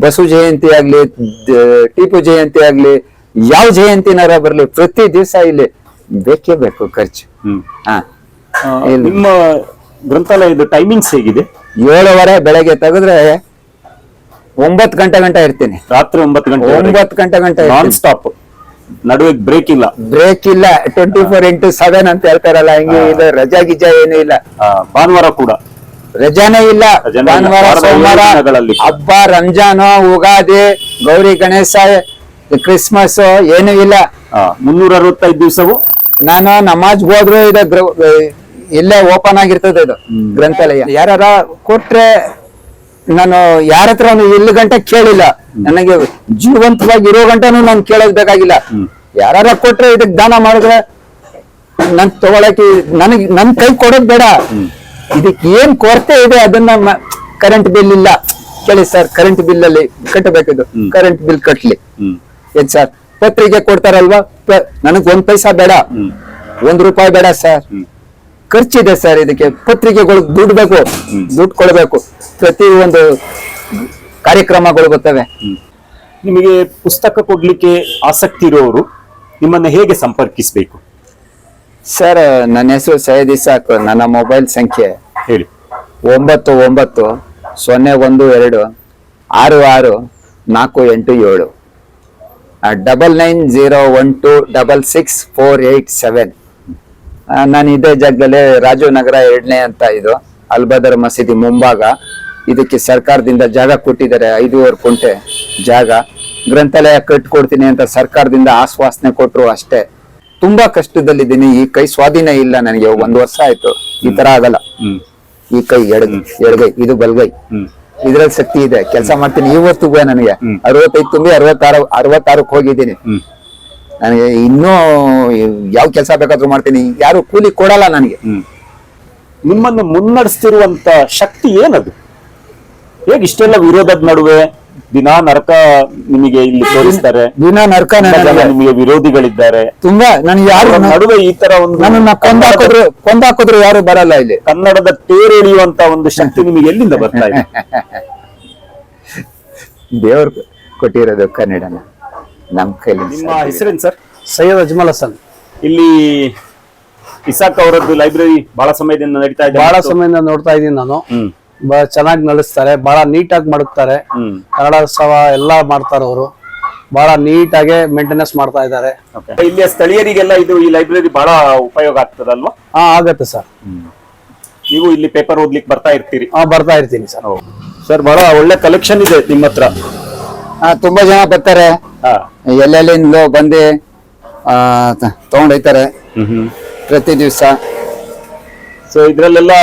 ಬಸವ ಜಯಂತಿ ಆಗ್ಲಿ ಟಿಪು ಟಿಪ್ಪು ಜಯಂತಿ ಆಗ್ಲಿ ಯಾವ ಜಯಂತಿನಾರ ಬರ್ಲಿ ಪ್ರತಿ ದಿವಸ ಇಲ್ಲಿ ಬೇಕೇ ಬೇಕು ಖರ್ಚು. ಹಾ. ನಿಮ್ಮ ಗ್ರಂಥಾಲಯದ ಟೈಮಿಂಗ್ಸ್ ಹೇಗಿದೆ? ಏಳುವರೆ ಬೆಳಗ್ಗೆ ತೆಗೆದ್ರೆ ಒಂಬತ್ತು ಗಂಟೆ ಗಂಟೆ ಇರ್ತೀನಿ. ರಾತ್ರಿ ಒಂಬತ್ತು ಗಂಟೆ ಒಂಬತ್ತು ಗಂಟೆ ಗಂಟೆ ನಾನ್ ಸ್ಟಾಪ್ ನಡುವೆ ಬ್ರೇಕ್ ಇಲ್ಲ. ಬ್ರೇಕ್ ಇಲ್ಲ. ಟ್ವೆಂಟಿ ಫೋರ್ ಇಂಟು ಸೆವೆನ್ ಅಂತ ಹೇಳ್ತಾರಲ್ಲ ಹಂಗೆ ಇದು ರಜಾ ಗಿಜಾ ಏನೂ ಇಲ್ಲ. ಭಾನುವಾರ ಕೂಡ. ರಜಾನೇ ಇಲ್ಲ. ಭಾನುವಾರ ಸೋಮವಾರ ಹಬ್ಬ ರಂಜಾನು ಉಗಾದಿ ಗೌರಿ ಗಣೇಶ ಕ್ರಿಸ್ಮಸ್ ಏನೂ ಇಲ್ಲ. ಮುನ್ನೂರ ಅರವತ್ತೈದು ದಿವಸವು? ನಾನು ನಮಾಜ್ ಹೋದ್ರು ಇದು ಗ್ರ- ಇಲ್ಲೇ ಓಪನ್ ಆಗಿರ್ತದೆ ಇದು ಗ್ರಂಥಾಲಯ. ಯಾರ ಕೊಟ್ರೆ ನಾನು ಯಾರ ಹತ್ರ ಇಲ್ಲಿ ಗಂಟೆ ಕೇಳಿಲ್ಲ. ನನಗೆ ಜೀವಂತವಾಗಿ ಇರೋ ಗಂಟನೂ ನಾನು ಕೇಳೋದ್ ಬೇಕಾಗಿಲ್ಲ. ಯಾರ ಕೊಟ್ರೆ ಇದಕ್ ದಾನ ಮಾಡಿದ್ರೆ ನನ್ ತಗೊಳಕ್ಕೆ ನನಗೆ ನನ್ ಕೈ ಕೊಡೋದ್ ಬೇಡ. ಇದಕ್ಕೆ ಏನ್ ಕೊರತೆ ಇದೆ ಅದನ್ನ ಕರೆಂಟ್ ಬಿಲ್ ಇಲ್ಲ. ಕೇಳಿ ಸರ್ ಕರೆಂಟ್ ಬಿಲ್ ಅಲ್ಲಿ ಕಟ್ಟಬೇಕಿದು. ಕರೆಂಟ್ ಬಿಲ್ ಕಟ್ಲಿ. ಏನ್ ಸರ್? ಪತ್ರಿಕೆ ಕೊಡ್ತಾರಲ್ವಾ? ನನಗ್ ಒಂದ್ ಪೈಸಾ ಬೇಡ. ಒಂದ್ ರೂಪಾಯಿ ಬೇಡ ಸರ್. ಖರ್ಚಿದೆ ಸರ್ ಇದಕ್ಕೆ. ಪತ್ರಿಕೆಗಳು ದುಡ್ಡು ಬೇಕು. ದುಡ್ಡು ಕೊಡ್ಬೇಕು. ಪ್ರತಿ ಒಂದು ಕಾರ್ಯಕ್ರಮಗಳು ಬರ್ತವೆ. ನಿಮಗೆ ಪುಸ್ತಕ ಕೊಡ್ಲಿಕ್ಕೆ ಆಸಕ್ತಿ ಇರುವವರು ನಿಮ್ಮನ್ನ ಹೇಗೆ ಸಂಪರ್ಕಿಸಬೇಕು? ಸರ್ ನನ್ನ ಹೆಸರು ಸೈಯದ್ ಇಸಾಕ್ ನನ್ನ ಮೊಬೈಲ್ ಸಂಖ್ಯೆ ಹೇಳಿ. ಒಂಬತ್ತು ಒಂಬತ್ತು ಸೊನ್ನೆ ಒಂದು ಎರಡು ಆರು ಆರು ನಾಲ್ಕು ಎಂಟು ಏಳು. Double nine zero one two double six four eight seven ನಾನು ಇದೇ ಜಾಗದಲ್ಲಿ ರಾಜೀವ್ ನಗರ ಎರಡನೇ ಅಂತ ಇದು ಅಲ್ಬದರ್ ಮಸೀದಿ ಮುಂಭಾಗ. ಇದಕ್ಕೆ ಸರ್ಕಾರದಿಂದ ಜಾಗ ಕೊಟ್ಟಿದ್ದಾರೆ ಐದೂವರೆ ಕುಂಟೆ ಜಾಗ. ಗ್ರಂಥಾಲಯ ಕಟ್ಕೊಡ್ತೀನಿ ಅಂತ ಸರ್ಕಾರದಿಂದ ಆಶ್ವಾಸನೆ ಕೊಟ್ಟರು ಅಷ್ಟೇ. ತುಂಬಾ ಕಷ್ಟದಲ್ಲಿದ್ದೀನಿ ಈ ಕೈ ಸ್ವಾಧೀನ ಇಲ್ಲ ನನಗೆ ಒಂದು ವರ್ಷ ಆಯ್ತು. ಈ ತರ ಆಗಲ್ಲ. ಈ ಕೈ ಎಡಗೈ ಎಡಗೈ ಇದು ಬಲ್ಗೈ. ಇದ್ರಲ್ಲಿ ಶಕ್ತಿ ಇದೆ. ಕೆಲಸ ಮಾಡ್ತೀನಿ. ಇವತ್ತಿಗೂ ನನಗೆ ಅರವತ್ತೈದು ತುಂಬಿ ಅರವತ್ತಾರು ಅರವತ್ತಾರಕ್ಕೆ ಹೋಗಿದ್ದೀನಿ. ನನಗೆ ಇನ್ನೂ ಯಾವ ಕೆಲಸ ಬೇಕಾದ್ರೂ ಮಾಡ್ತೀನಿ. ಯಾರು ಕೂಲಿ ಕೊಡಲ್ಲ ನನಗೆ. ನಿಮ್ಮನ್ನು ಮುನ್ನಡೆಸ್ತಿರುವಂತ ಶಕ್ತಿ ಏನದು? ಹೇಗೆ ಇಷ್ಟೆಲ್ಲ ವಿರೋಧದ ನಡುವೆ ದಿನಾ ನರಕ ನಿಮಗೆ ಇಲ್ಲಿ ತೋರಿಸ್ತಾರೆ. ದಿನ ನರ್ಕ ನಿಮಗೆ ವಿರೋಧಿಗಳಿದ್ದಾರೆ. ತುಂಬಾ ನನಗೆ ಯಾರು ನಡುವೆ ಈ ತರ ಒಂದು ನನ್ನ ಕೊಂದಾಕಿದ್ರು ಕೊಂದಾಕಿದ್ರು ಯಾರು ಬರಲ್ಲ ಇಲ್ಲಿ. ಕನ್ನಡದ ತೇರೆಳಿಯುವಂತ ಒಂದು ಶಕ್ತಿ ನಿಮಗೆ ಎಲ್ಲಿಂದ ಬರ್ತಾ ಇದೆ? [laughs] ದೇವ್ರು ಕೊಟ್ಟಿರೋದು ಕನ್ನಡನ. ನಮ್ಮ ಕೈಲಿ ನಿಮ್ಮ ಹೆಸರೇನು ಸರ್? ಸೈಯದ್ ಅಜ್ಮಲ್ ಹಸನ್. ಇಲ್ಲಿ ಇಸಾಕ್ ಅವರದ್ದು ಲೈಬ್ರರಿ ಬಹಳ ಸಮಯದಿಂದ ನಡೀತಾ ಇದೆ ಬಹಳ ಸಮಯದಿಂದ ನೋಡ್ತಾ ಇದ್ದೀನಿ ನಾನು. ಚೆನ್ನಾಗಿ ನಡೆಸ್ತಾರೆ ಬಹಳ ನೀಟಾಗಿ ಮಾಡುತ್ತಾರೆ. ಕನ್ನಡೋತ್ಸವ ಎಲ್ಲ ಮಾಡ್ತಾರೆ ಅವರು. ಬಹಳ ನೀಟಾಗಿ ಮೇಂಟೆನೆನ್ಸ್ ಮಾಡ್ತಾ ಇದ್ದಾರೆ. ಓಕೆ ಇಲ್ಲಿಯ ಸ್ಥಳೀಯರಿಗೆಲ್ಲ ಇದು ಈ ಲೈಬ್ರರಿ ಬಹಳ ಉಪಯೋಗ ಆಗ್ತದಲ್ವಾ? ಹಾ ಆಗತ್ತೆ ಸರ್. ನೀವು ಇಲ್ಲಿ ಪೇಪರ್ ಓದ್ಲಿಕ್ಕೆ ಬರ್ತಾ ಇರ್ತೀರಿ. ಹಾ ಬರ್ತಾ ಇರ್ತೀನಿ ಸರ್. ಸರ್ ಬಹಳ ಒಳ್ಳೆ ಕಲೆಕ್ಷನ್ ಇದೆ ನಿಮ್ಮ ಹತ್ರ. ತುಂಬಾ ಜನ ಬರ್ತಾರೆ. ಎಲ್ಲೆಲ್ಲಿಂದ ಬಂದು ಆ, ತ- ತಗೊಂಡೋಯ್ತಾರೆ ಹ್ಮ್ ಹ್ಮ್. ಪ್ರತಿ ದಿವಸ. ಸೊ ಇದ್ರಲ್ಲೆಲ್ಲ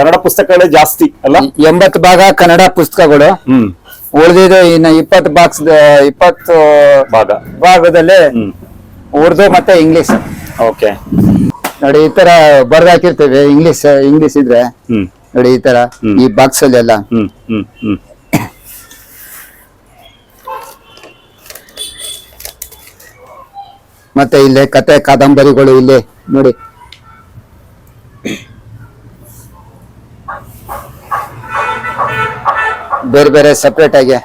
ಕನ್ನಡ ಪುಸ್ತಕಗಳೇ ಜಾಸ್ತಿ ಅಲ್ಲ? ಎಂಬತ್ತು ಭಾಗ ಕನ್ನಡ ಪುಸ್ತಕಗಳು. ಹ್ಮ್. ಉಳಿದಿದ್ದು ಇನ್ನು ಇಪ್ಪತ್ತು ಬಾಕ್ಸ್ ಇಪ್ಪತ್ತು ಭಾಗ. ಭಾಗದಲ್ಲಿ ಉರ್ದು ಮತ್ತೆ ಇಂಗ್ಲಿಷ್ ಓಕೆ. ನೋಡಿ ಈ ತರ ಬರ್ದಾಕಿರ್ತೇವೆ ಇಂಗ್ಲಿಷ್ ಇಂಗ್ಲಿಷ್ ಇದ್ರೆ. ಹ್ಮ್. ನೋಡಿ ಈ ತರ. ಈ ಬಾಕ್ಸ್ ಅಲ್ಲಿ ಎಲ್ಲ. ಹ್ಮ್ ಹ್ಮ್ ಹ್ಮ್. ಮತ್ತೆ ಇಲ್ಲೇ ಕತೆ ಕಾದಂಬರಿಗಳು ಇಲ್ಲಿ. ನೋಡಿ. ಬೇರೆ ಬೇರೆ ಸಪ್ರೇಟ್ ಆಗಿ.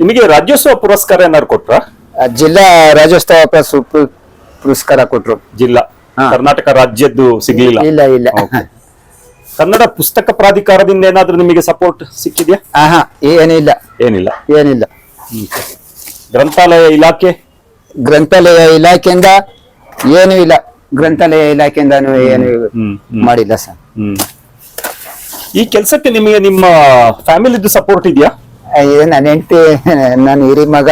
ನಿಮಗೆ ರಾಜ್ಯೋತ್ಸವ ಪುರಸ್ಕಾರ ಏನಾದ್ರು ಕೊಟ್ರ? ಜಿಲ್ಲಾ ರಾಜ್ಯೋತ್ಸವ ಪುರಸ್ಕಾರ ಕೊಟ್ರು. ಜಿಲ್ಲಾ. ಹಾ. ಕರ್ನಾಟಕ ರಾಜ್ಯದ್ದು ಸಿಗ್ಲಿಲ್ಲ. ಇಲ್ಲ ಇಲ್ಲ. Okay. ಕನ್ನಡ ಪುಸ್ತಕ ಪ್ರಾಧಿಕಾರದಿಂದ ಏನಾದ್ರೂ ನಿಮಗೆ ಸಪೋರ್ಟ್ ಸಿಕ್ಕಿದ್ಯಾ? ಆಹಾ ಏನಿಲ್ಲ. ಏನಿಲ್ಲ. ಏನಿಲ್ಲ. ಗ್ರಂಥಾಲಯ ಇಲಾಖೆ? ಗ್ರಂಥಾಲಯ ಇಲಾಖೆಯಿಂದ ಏನೂ ಇಲ್ಲ. ಗ್ರಂಥಾಲಯ ಇಲಾಖೆಯಿಂದಾನು ಏನು ಹ್ಮ್, ಹ್ಮ್. ಮಾಡಿಲ್ಲ ಸರ್. ಹ್ಮ್. ಈ ಕೆಲಸಕ್ಕೆ ನಿಮಗೆ ನಿಮ್ಮ ಫ್ಯಾಮಿಲಿದು ಸಪೋರ್ಟ್ ಇದೆಯಾ? ನನ್ನ ಹೆಂಡತಿ ನನ್ನ ಹಿರಿ ಮಗ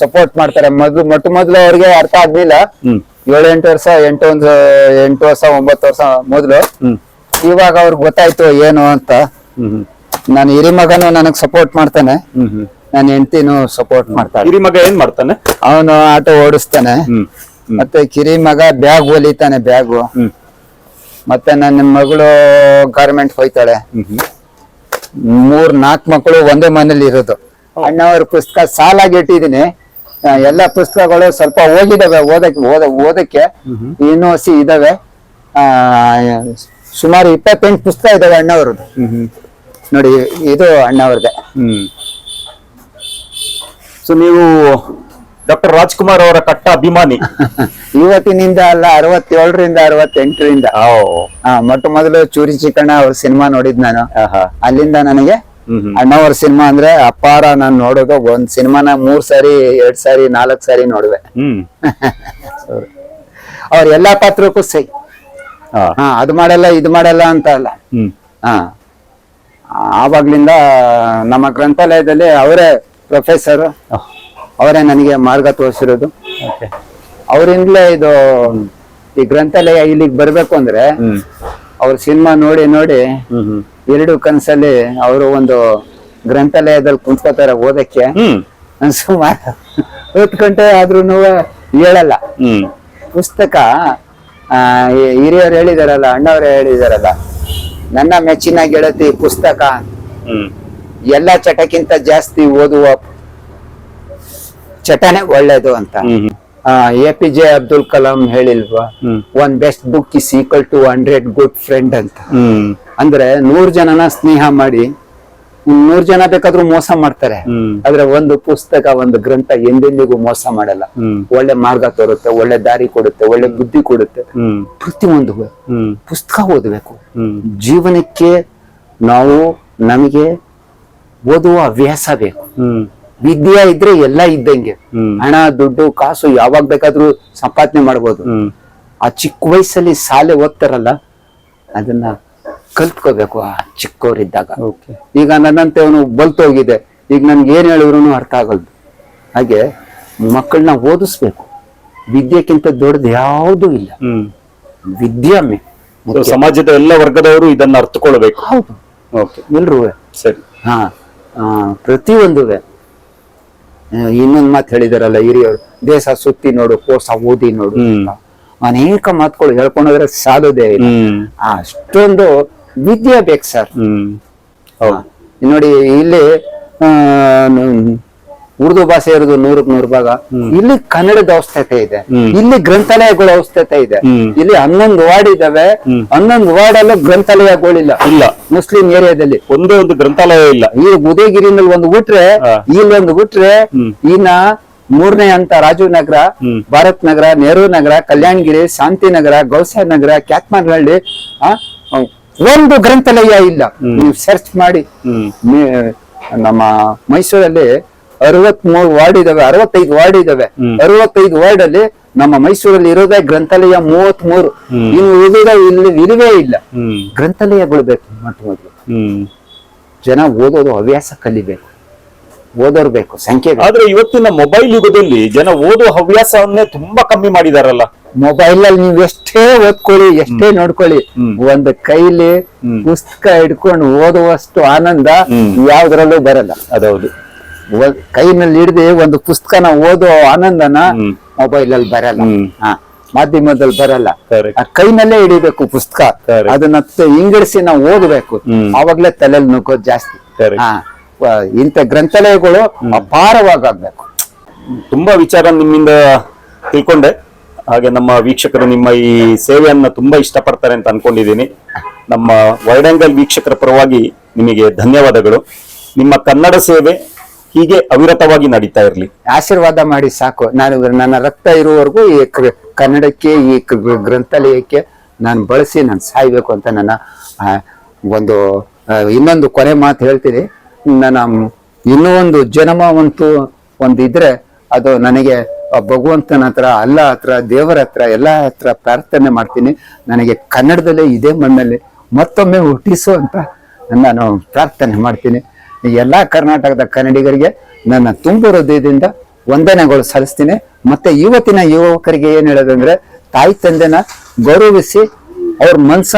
ಸಪೋರ್ಟ್ ಮಾಡ್ತಾರೆ. ಮೊದ್ಲು ಮೊಟ್ಟ ಮೊದಲು ಅವ್ರಿಗೆ ಅರ್ಥ ಆಗ್ಲಿಲ್ಲ. ಏಳು ಎಂಟು ವರ್ಷ ಎಂಟು ಒಂದು ಎಂಟು ವರ್ಷ ಒಂಬತ್ತು ವರ್ಷ ಮೊದಲು. ಇವಾಗ ಅವ್ರಿಗೆ ಗೊತ್ತಾಯ್ತು ಏನು ಅಂತ. ನಾನು ಹಿರಿ ಮಗನು ನನಗ್ ಸಪೋರ್ಟ್ ಮಾಡ್ತಾನೆ. ನನ್ನ ಹೆಂಡತಿನೂ ಸಪೋರ್ಟ್ ಮಾಡ್ತಾನೆ ಹಿರಿ ಮಗ ಏನ್ ಮಾಡ್ತಾನೆ? ಅವನು ಆಟೋ ಓಡಿಸ್ತಾನೆ. ಮತ್ತೆ ಕಿರಿ ಮಗ ಬ್ಯಾಗ್ ಹೊಲಿತಾನೆ ಬ್ಯಾಗು. ಮತ್ತೆ ನನ್ನ ಮಗಳು ಗಾರ್ಮೆಂಟ್ ಹೋಯ್ತಾಳೆ. ಮೂರ್ ನಾಲ್ಕು ಮಕ್ಕಳು ಒಂದೇ ಮನೇಲಿ ಇರೋದು. ಅಣ್ಣವ್ರ ಪುಸ್ತಕ ಸಾಲಾಗಿ ಇಟ್ಟಿದೀನಿ ಆ, ಎಲ್ಲ ಪುಸ್ತಕಗಳು ಸ್ವಲ್ಪ ಹೋಗಿದಾವೆ ಓದಕ್ಕೆ ಓದ ಓದಕ್ಕೆ. ಇನ್ನೂ ಹಸಿ ಇದಾವೆ ಸುಮಾರು ಇಪ್ಪತ್ತೆಂಟು ಪುಸ್ತಕ ಇದಾವೆ ಅಣ್ಣವ್ರದ್ದು. ನೋಡಿ ಇದು ಅಣ್ಣವ್ರದ್ದೆ. ಹ್ಮ್. ಸೊ ನೀವು ಡಾಕ್ಟರ್ ರಾಜ್ಕುಮಾರ್ ಅವರ ಕಟ್ಟ ಅಭಿಮಾನಿ. [laughs] ಇವತ್ತಿನಿಂದ ಅಲ್ಲ ಅರವತ್ತೇಳರಿಂದ ಅರವತ್ತೆಂಟರಿಂದ. ಮೊಟ್ಟ ಮೊದಲು ಚೂರಿ ಚಿಕ್ಕಣ್ಣ ಅವ್ರ ಸಿನಿಮಾ ನೋಡಿದ್ ನಾನು. ಅಲ್ಲಿಂದ ನನಗೆ ಅಣ್ಣವರ ಸಿನಿಮಾ ಅಂದ್ರೆ ಅಪ್ಪಾರ ನಾನು ನೋಡೋದು. ಒಂದ್ ಸಿನಿಮಾನ ಮೂರ್ ಸಾರಿ ಎರಡ್ ಸಾರಿ ನಾಲ್ಕ್ ಸಾರಿ ನೋಡುವೆ. [laughs] ಅವ್ರ ಎಲ್ಲಾ ಪಾತ್ರಕ್ಕೂ ಸೈ. ಹಾ. ಅದು ಮಾಡಲ್ಲ ಇದು ಮಾಡಲ್ಲ ಅಂತ ಅಲ್ಲ. ಹಾ. ಆವಾಗ್ಲಿಂದ ನಮ್ಮ ಗ್ರಂಥಾಲಯದಲ್ಲಿ ಅವರೇ ಪ್ರೊಫೆಸರ್. ಅವರೇ ನನಗೆ ಮಾರ್ಗ ತೋರಿಸಿರೋದು. ಅವರಿಂದಲೇ ಇದು ಈ ಗ್ರಂಥಾಲಯ ಇಲ್ಲಿಗೆ ಬರ್ಬೇಕು ಅಂದ್ರೆ ಅವ್ರ ಸಿನಿಮಾ ನೋಡಿ ನೋಡಿ ಎರಡು ಕನಸಲ್ಲಿ ಅವರು ಒಂದು ಗ್ರಂಥಾಲಯದಲ್ಲಿ ಕುಂತ್ಕೋತಾರೆ ಓದಕ್ಕೆ. ಓದ್ಕೊಂಡೆ ನಾನ್ ಸುಮಾರು ಆದ್ರೂ ಹೇಳಲ್ಲ. ಪುಸ್ತಕ ಹಿರಿಯರು ಹೇಳಿದಾರಲ್ಲ ಅಣ್ಣವ್ರು ಹೇಳಿದಾರಲ್ಲ ನನ್ನ ಮೆಚ್ಚಿನ ಗೆಳತಿ ಪುಸ್ತಕ. ಎಲ್ಲ ಚಟಕ್ಕಿಂತ ಜಾಸ್ತಿ ಓದುವ ಚಟನೆ ಒಳ್ಳೇದು ಅಂತ. A P J Abdul Kalam ಹೇಳಿಲ್ವಾ. One best book is equal to hundred good friend ಅಂತ. ಅಂದ್ರೆ ನೂರ್ ಜನನ ಸ್ನೇಹ ಮಾಡಿ ನೂರ್ ಜನ ಬೇಕಾದ್ರೂ ಮೋಸ ಮಾಡ್ತಾರೆ. ಆದ್ರೆ ಒಂದು ಪುಸ್ತಕ ಒಂದು ಗ್ರಂಥ ಎಂದೆಂದಿಗೂ ಮೋಸ ಮಾಡಲ್ಲ. ಒಳ್ಳೆ ಮಾರ್ಗ ತೋರುತ್ತೆ ಒಳ್ಳೆ ದಾರಿ ಕೊಡುತ್ತೆ ಒಳ್ಳೆ ಬುದ್ಧಿ ಕೊಡುತ್ತೆ. ಪ್ರತಿಯೊಂದು ಪುಸ್ತಕ ಓದಬೇಕು. ಜೀವನಕ್ಕೆ ನಾವು ನಮಗೆ ಓದುವ ಅಭ್ಯಾಸ ಬೇಕು. ವಿದ್ಯೆ ಇದ್ರೆ ಎಲ್ಲ ಇದ್ದಂಗೆ. ಹಣ ದುಡ್ಡು ಕಾಸು ಯಾವಾಗ ಬೇಕಾದ್ರೂ ಸಂಪಾದನೆ ಮಾಡ್ಬೋದು. ಆ ಚಿಕ್ಕ ವಯಸ್ಸಲ್ಲಿ ಶಾಲೆ ಓದ್ತಾರಲ್ಲ ಅದನ್ನ ಕಲ್ತ್ಕೋಬೇಕು ಆ ಚಿಕ್ಕವರಿದ್ದಾಗ ಈಗ ನನ್ನಂತೆ ಅವನು ಬಲ್ತೋಗಿದೆ ಈಗ ನನ್ಗೆ ಏನ್ ಹೇಳಿದ್ರು ಅರ್ಥ ಆಗಲ್ದು. ಹಾಗೆ ಮಕ್ಕಳನ್ನ ಓದಿಸ್ಬೇಕು. ವಿದ್ಯೆಕ್ಕಿಂತ ದೊಡ್ಡದು ಯಾವುದೂ ಇಲ್ಲ. ವಿದ್ಯಮೆ ವಿದ್ಯೆ ಸಮಾಜದ ಎಲ್ಲ ವರ್ಗದವರು ಇದನ್ನ ಅರ್ಥಕೊಳ್ಬೇಕು. ಹೌದು. ಓಕೆ. ಎಲ್ರೂ ಸರಿ. ಹಾ. ಪ್ರತಿಯೊಂದು ಪ್ರತಿಯೊಂದುವೆ. ಇನ್ನೊಂದ್ ಮಾತು ಹೇಳಿದಾರಲ್ಲ ಹಿರಿಯವರು ದೇಶ ಸುತ್ತಿ ನೋಡು ಕೋಸ ಓದಿ ನೋಡು ಅಂತ. ಅನೇಕ ಮಾತುಗಳು ಹೇಳ್ಕೊಂಡೋದ್ರೆ ಸಾಲುದೇ ಇಲ್ಲ. ಅಷ್ಟೊಂದು ವಿದ್ಯೆ ಬೇಕು ಸರ್ ನೋಡಿ ಇಲ್ಲಿ ಉರ್ದು ಭಾಷೆ ಇರೋದು ನೂರಕ್ ನೂರು ಭಾಗ. ಇಲ್ಲಿ ಕನ್ನಡದ ಅವಸ್ಥತೆ ಇದೆ. ಇಲ್ಲಿ ಗ್ರಂಥಾಲಯಗಳ ಅವಸ್ಥತೆ ಇದೆ. ಇಲ್ಲಿ ಹನ್ನೊಂದು ವಾರ್ಡ್ ಇದಾವೆ. ಹನ್ನೊಂದು ವಾರ್ಡ್ ಅಲ್ಲೂ ಗ್ರಂಥಾಲಯಗಳಿಲ್ಲ. ಇಲ್ಲ. ಮುಸ್ಲಿಂ ಏರಿಯಾದಲ್ಲಿ. ಒಂದೇ ಒಂದು ಗ್ರಂಥಾಲಯ ಇಲ್ಲ. ಈ ಉದಯಗಿರಿನಲ್ಲಿ ಒಂದು ಬಿಟ್ರೆ ಇಲ್ಲಿ ಇಲ್ಲೊಂದು ಬಿಟ್ರೆ ಇನ್ನ ಮೂರನೇ ಹಂತ ರಾಜೀವ್ ನಗರ. ಭಾರತ್ ನಗರ ನೆಹರು ನಗರ ಕಲ್ಯಾಣಗಿರಿ ಶಾಂತಿನಗರ ಗೌಸ ನಗರ ಕ್ಯಾತ್ಮಾನಹಳ್ಳಿ ಒಂದು ಗ್ರಂಥಾಲಯ ಇಲ್ಲ. ನೀವು ಸರ್ಚ್ ಮಾಡಿ. ನಮ್ಮ ಮೈಸೂರಲ್ಲಿ ಅರವತ್ ಮೂರು ವಾರ್ಡ್ ಇದಾವೆ ಅರವತ್ತೈದು ವಾರ್ಡ್ ಇದಾವೆ. ಅರವತ್ತೈದು ವಾರ್ಡ್ ಅಲ್ಲಿ ನಮ್ಮ ಮೈಸೂರಲ್ಲಿ ಇರೋದೇ ಗ್ರಂಥಾಲಯ ಮೂವತ್ ಮೂರು ಇನ್ನು ಉಳಿದ ಇಲ್ಲಿ ಇರುವೇ ಇಲ್ಲ. ಗ್ರಂಥಾಲಯಗಳು ಬೇಕು ಮೊಟ್ಟ ಮೊದಲು. ಜನ ಓದೋದು ಹವ್ಯಾಸ ಕಲಿಬೇಕು. ಓದೋರ್ ಬೇಕು ಸಂಖ್ಯೆ. ಆದ್ರೆ ಇವತ್ತಿನ ಮೊಬೈಲ್ ಯುಗದಲ್ಲಿ ಜನ ಓದುವ ಹವ್ಯಾಸವನ್ನೇ ತುಂಬಾ ಕಮ್ಮಿ ಮಾಡಿದಾರಲ್ಲ. ಮೊಬೈಲ್ ಅಲ್ಲಿ ನೀವು ಎಷ್ಟೇ ಓದ್ಕೊಳ್ಳಿ ಎಷ್ಟೇ ನೋಡ್ಕೊಳ್ಳಿ. ಒಂದು ಕೈಲಿ ಪುಸ್ತಕ ಹಿಡ್ಕೊಂಡು ಓದುವಷ್ಟು ಆನಂದ. ಯಾವ್ದ್ರಲ್ಲೂ ಬರಲ್ಲ. ಅದೌದು. ಕೈನಲ್ಲಿ ಹಿಡ್ದು ಒಂದು ಪುಸ್ತಕನ ಓದೋ ಆನಂದನ. ಮೊಬೈಲ್ ಅಲ್ಲಿ ಬರಲ್ಲ. ಮಾಧ್ಯಮದಲ್ಲಿ ಬರಲ್ಲ. ಕೈನಲ್ಲೇ ಹಿಡಿಬೇಕು ಪುಸ್ತಕ. ಅದನ್ನ ಇಂಗಡಿಸಿ ನಾವು ಓದಬೇಕು. ಅವಾಗಲೇ ಆವಾಗ್ಲೇ ತಲೆಯಲ್ಲಿ ನುಗ್ಗೋದು ಜಾಸ್ತಿ. ಇಂಥ ಗ್ರಂಥಾಲಯಗಳು ಅಪಾರವಾಗಬೇಕು. ತುಂಬಾ ವಿಚಾರ ನಿಮ್ಮಿಂದ ತಿಳ್ಕೊಂಡೆ. ಹಾಗೆ ನಮ್ಮ ವೀಕ್ಷಕರು ನಿಮ್ಮ ಈ ಸೇವೆಯನ್ನ ತುಂಬಾ ಇಷ್ಟಪಡ್ತಾರೆ ಅಂತ ಅನ್ಕೊಂಡಿದ್ದೀನಿ. ನಮ್ಮ ವೈಡಂಗಲ್ ವೀಕ್ಷಕರ ಪರವಾಗಿ ನಿಮಗೆ ಧನ್ಯವಾದಗಳು. ನಿಮ್ಮ ಕನ್ನಡ ಸೇವೆ ಹೀಗೆ ಅವಿರತವಾಗಿ ನಡೀತಾ ಇರಲಿ. ಆಶೀರ್ವಾದ ಮಾಡಿ ಸಾಕು. ನಾನು ನನ್ನ ರಕ್ತ ಇರುವವರೆಗೂ ಈ ಕನ್ನಡಕ್ಕೆ, ಈ ಗ್ರಂಥಾಲಯಕ್ಕೆ ನಾನು ಬಳಸಿ ನಾನು ಸಾಯ್ಬೇಕು ಅಂತ ನನ್ನ ಒಂದು ಇನ್ನೊಂದು ಕೊನೆ ಮಾತು ಹೇಳ್ತೀನಿ. ನನ್ನ, ಇನ್ನೂ ಒಂದು ಜನ್ಮವಂತೂ ಒಂದು ಇದ್ರೆ ಅದು ನನಗೆ ಭಗವಂತನ ಹತ್ರ, ಅಲ್ಲ ಹತ್ರ, ದೇವರ ಹತ್ರ, ಎಲ್ಲ ಹತ್ರ ಪ್ರಾರ್ಥನೆ ಮಾಡ್ತೀನಿ. ನನಗೆ ಕನ್ನಡದಲ್ಲೇ ಇದೇ ಮಣ್ಣಲ್ಲಿ ಮತ್ತೊಮ್ಮೆ ಹುಟ್ಟಿಸು ಅಂತ ನಾನು ಪ್ರಾರ್ಥನೆ ಮಾಡ್ತೀನಿ. ಎಲ್ಲಾ ಕರ್ನಾಟಕದ ಕನ್ನಡಿಗರಿಗೆ ನನ್ನ ತುಂಬು ಹೃದಯದಿಂದ ವಂದನೆಗಳು ಸಲ್ಲಿಸ್ತೀನಿ. ಮತ್ತೆ ಇವತ್ತಿನ ಯುವಕರಿಗೆ ಏನ್ ಹೇಳೋದಂದ್ರೆ, ತಾಯಿ ತಂದೆನ ಗೌರವಿಸಿ ಅವ್ರ ಮನ್ಸ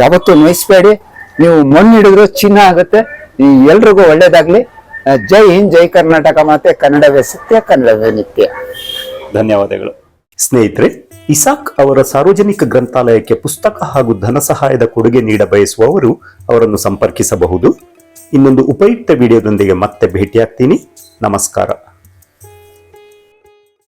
ಯಾವತ್ತು ನೋಯಿಸ್ಬೇಡಿ ನೀವು ಮಣ್ಣು ಹಿಡಿದ್ರು ಚಿನ್ನ ಆಗುತ್ತೆ. ಎಲ್ರಿಗೂ ಒಳ್ಳೇದಾಗ್ಲಿ. ಜೈ ಹಿಂದ್, ಜೈ ಕರ್ನಾಟಕ ಮಾತೆ. ಕನ್ನಡವೇ ಸತ್ಯ, ಕನ್ನಡವೇ ನಿತ್ಯ. ಧನ್ಯವಾದಗಳು. ಸ್ನೇಹಿತರೆ, ಇಸಾಕ್ ಅವರ ಸಾರ್ವಜನಿಕ ಗ್ರಂಥಾಲಯಕ್ಕೆ ಪುಸ್ತಕ ಹಾಗೂ ಧನ ಸಹಾಯದ ಕೊಡುಗೆ ನೀಡ ಬಯಸುವವರು ಅವರನ್ನು ಸಂಪರ್ಕಿಸಬಹುದು. ಇನ್ನೊಂದು ಉಪಯುಕ್ತ ವಿಡಿಯೋದೊಂದಿಗೆ ಮತ್ತೆ ಭೇಟಿಯಾಗ್ತೀನಿ. ನಮಸ್ಕಾರ.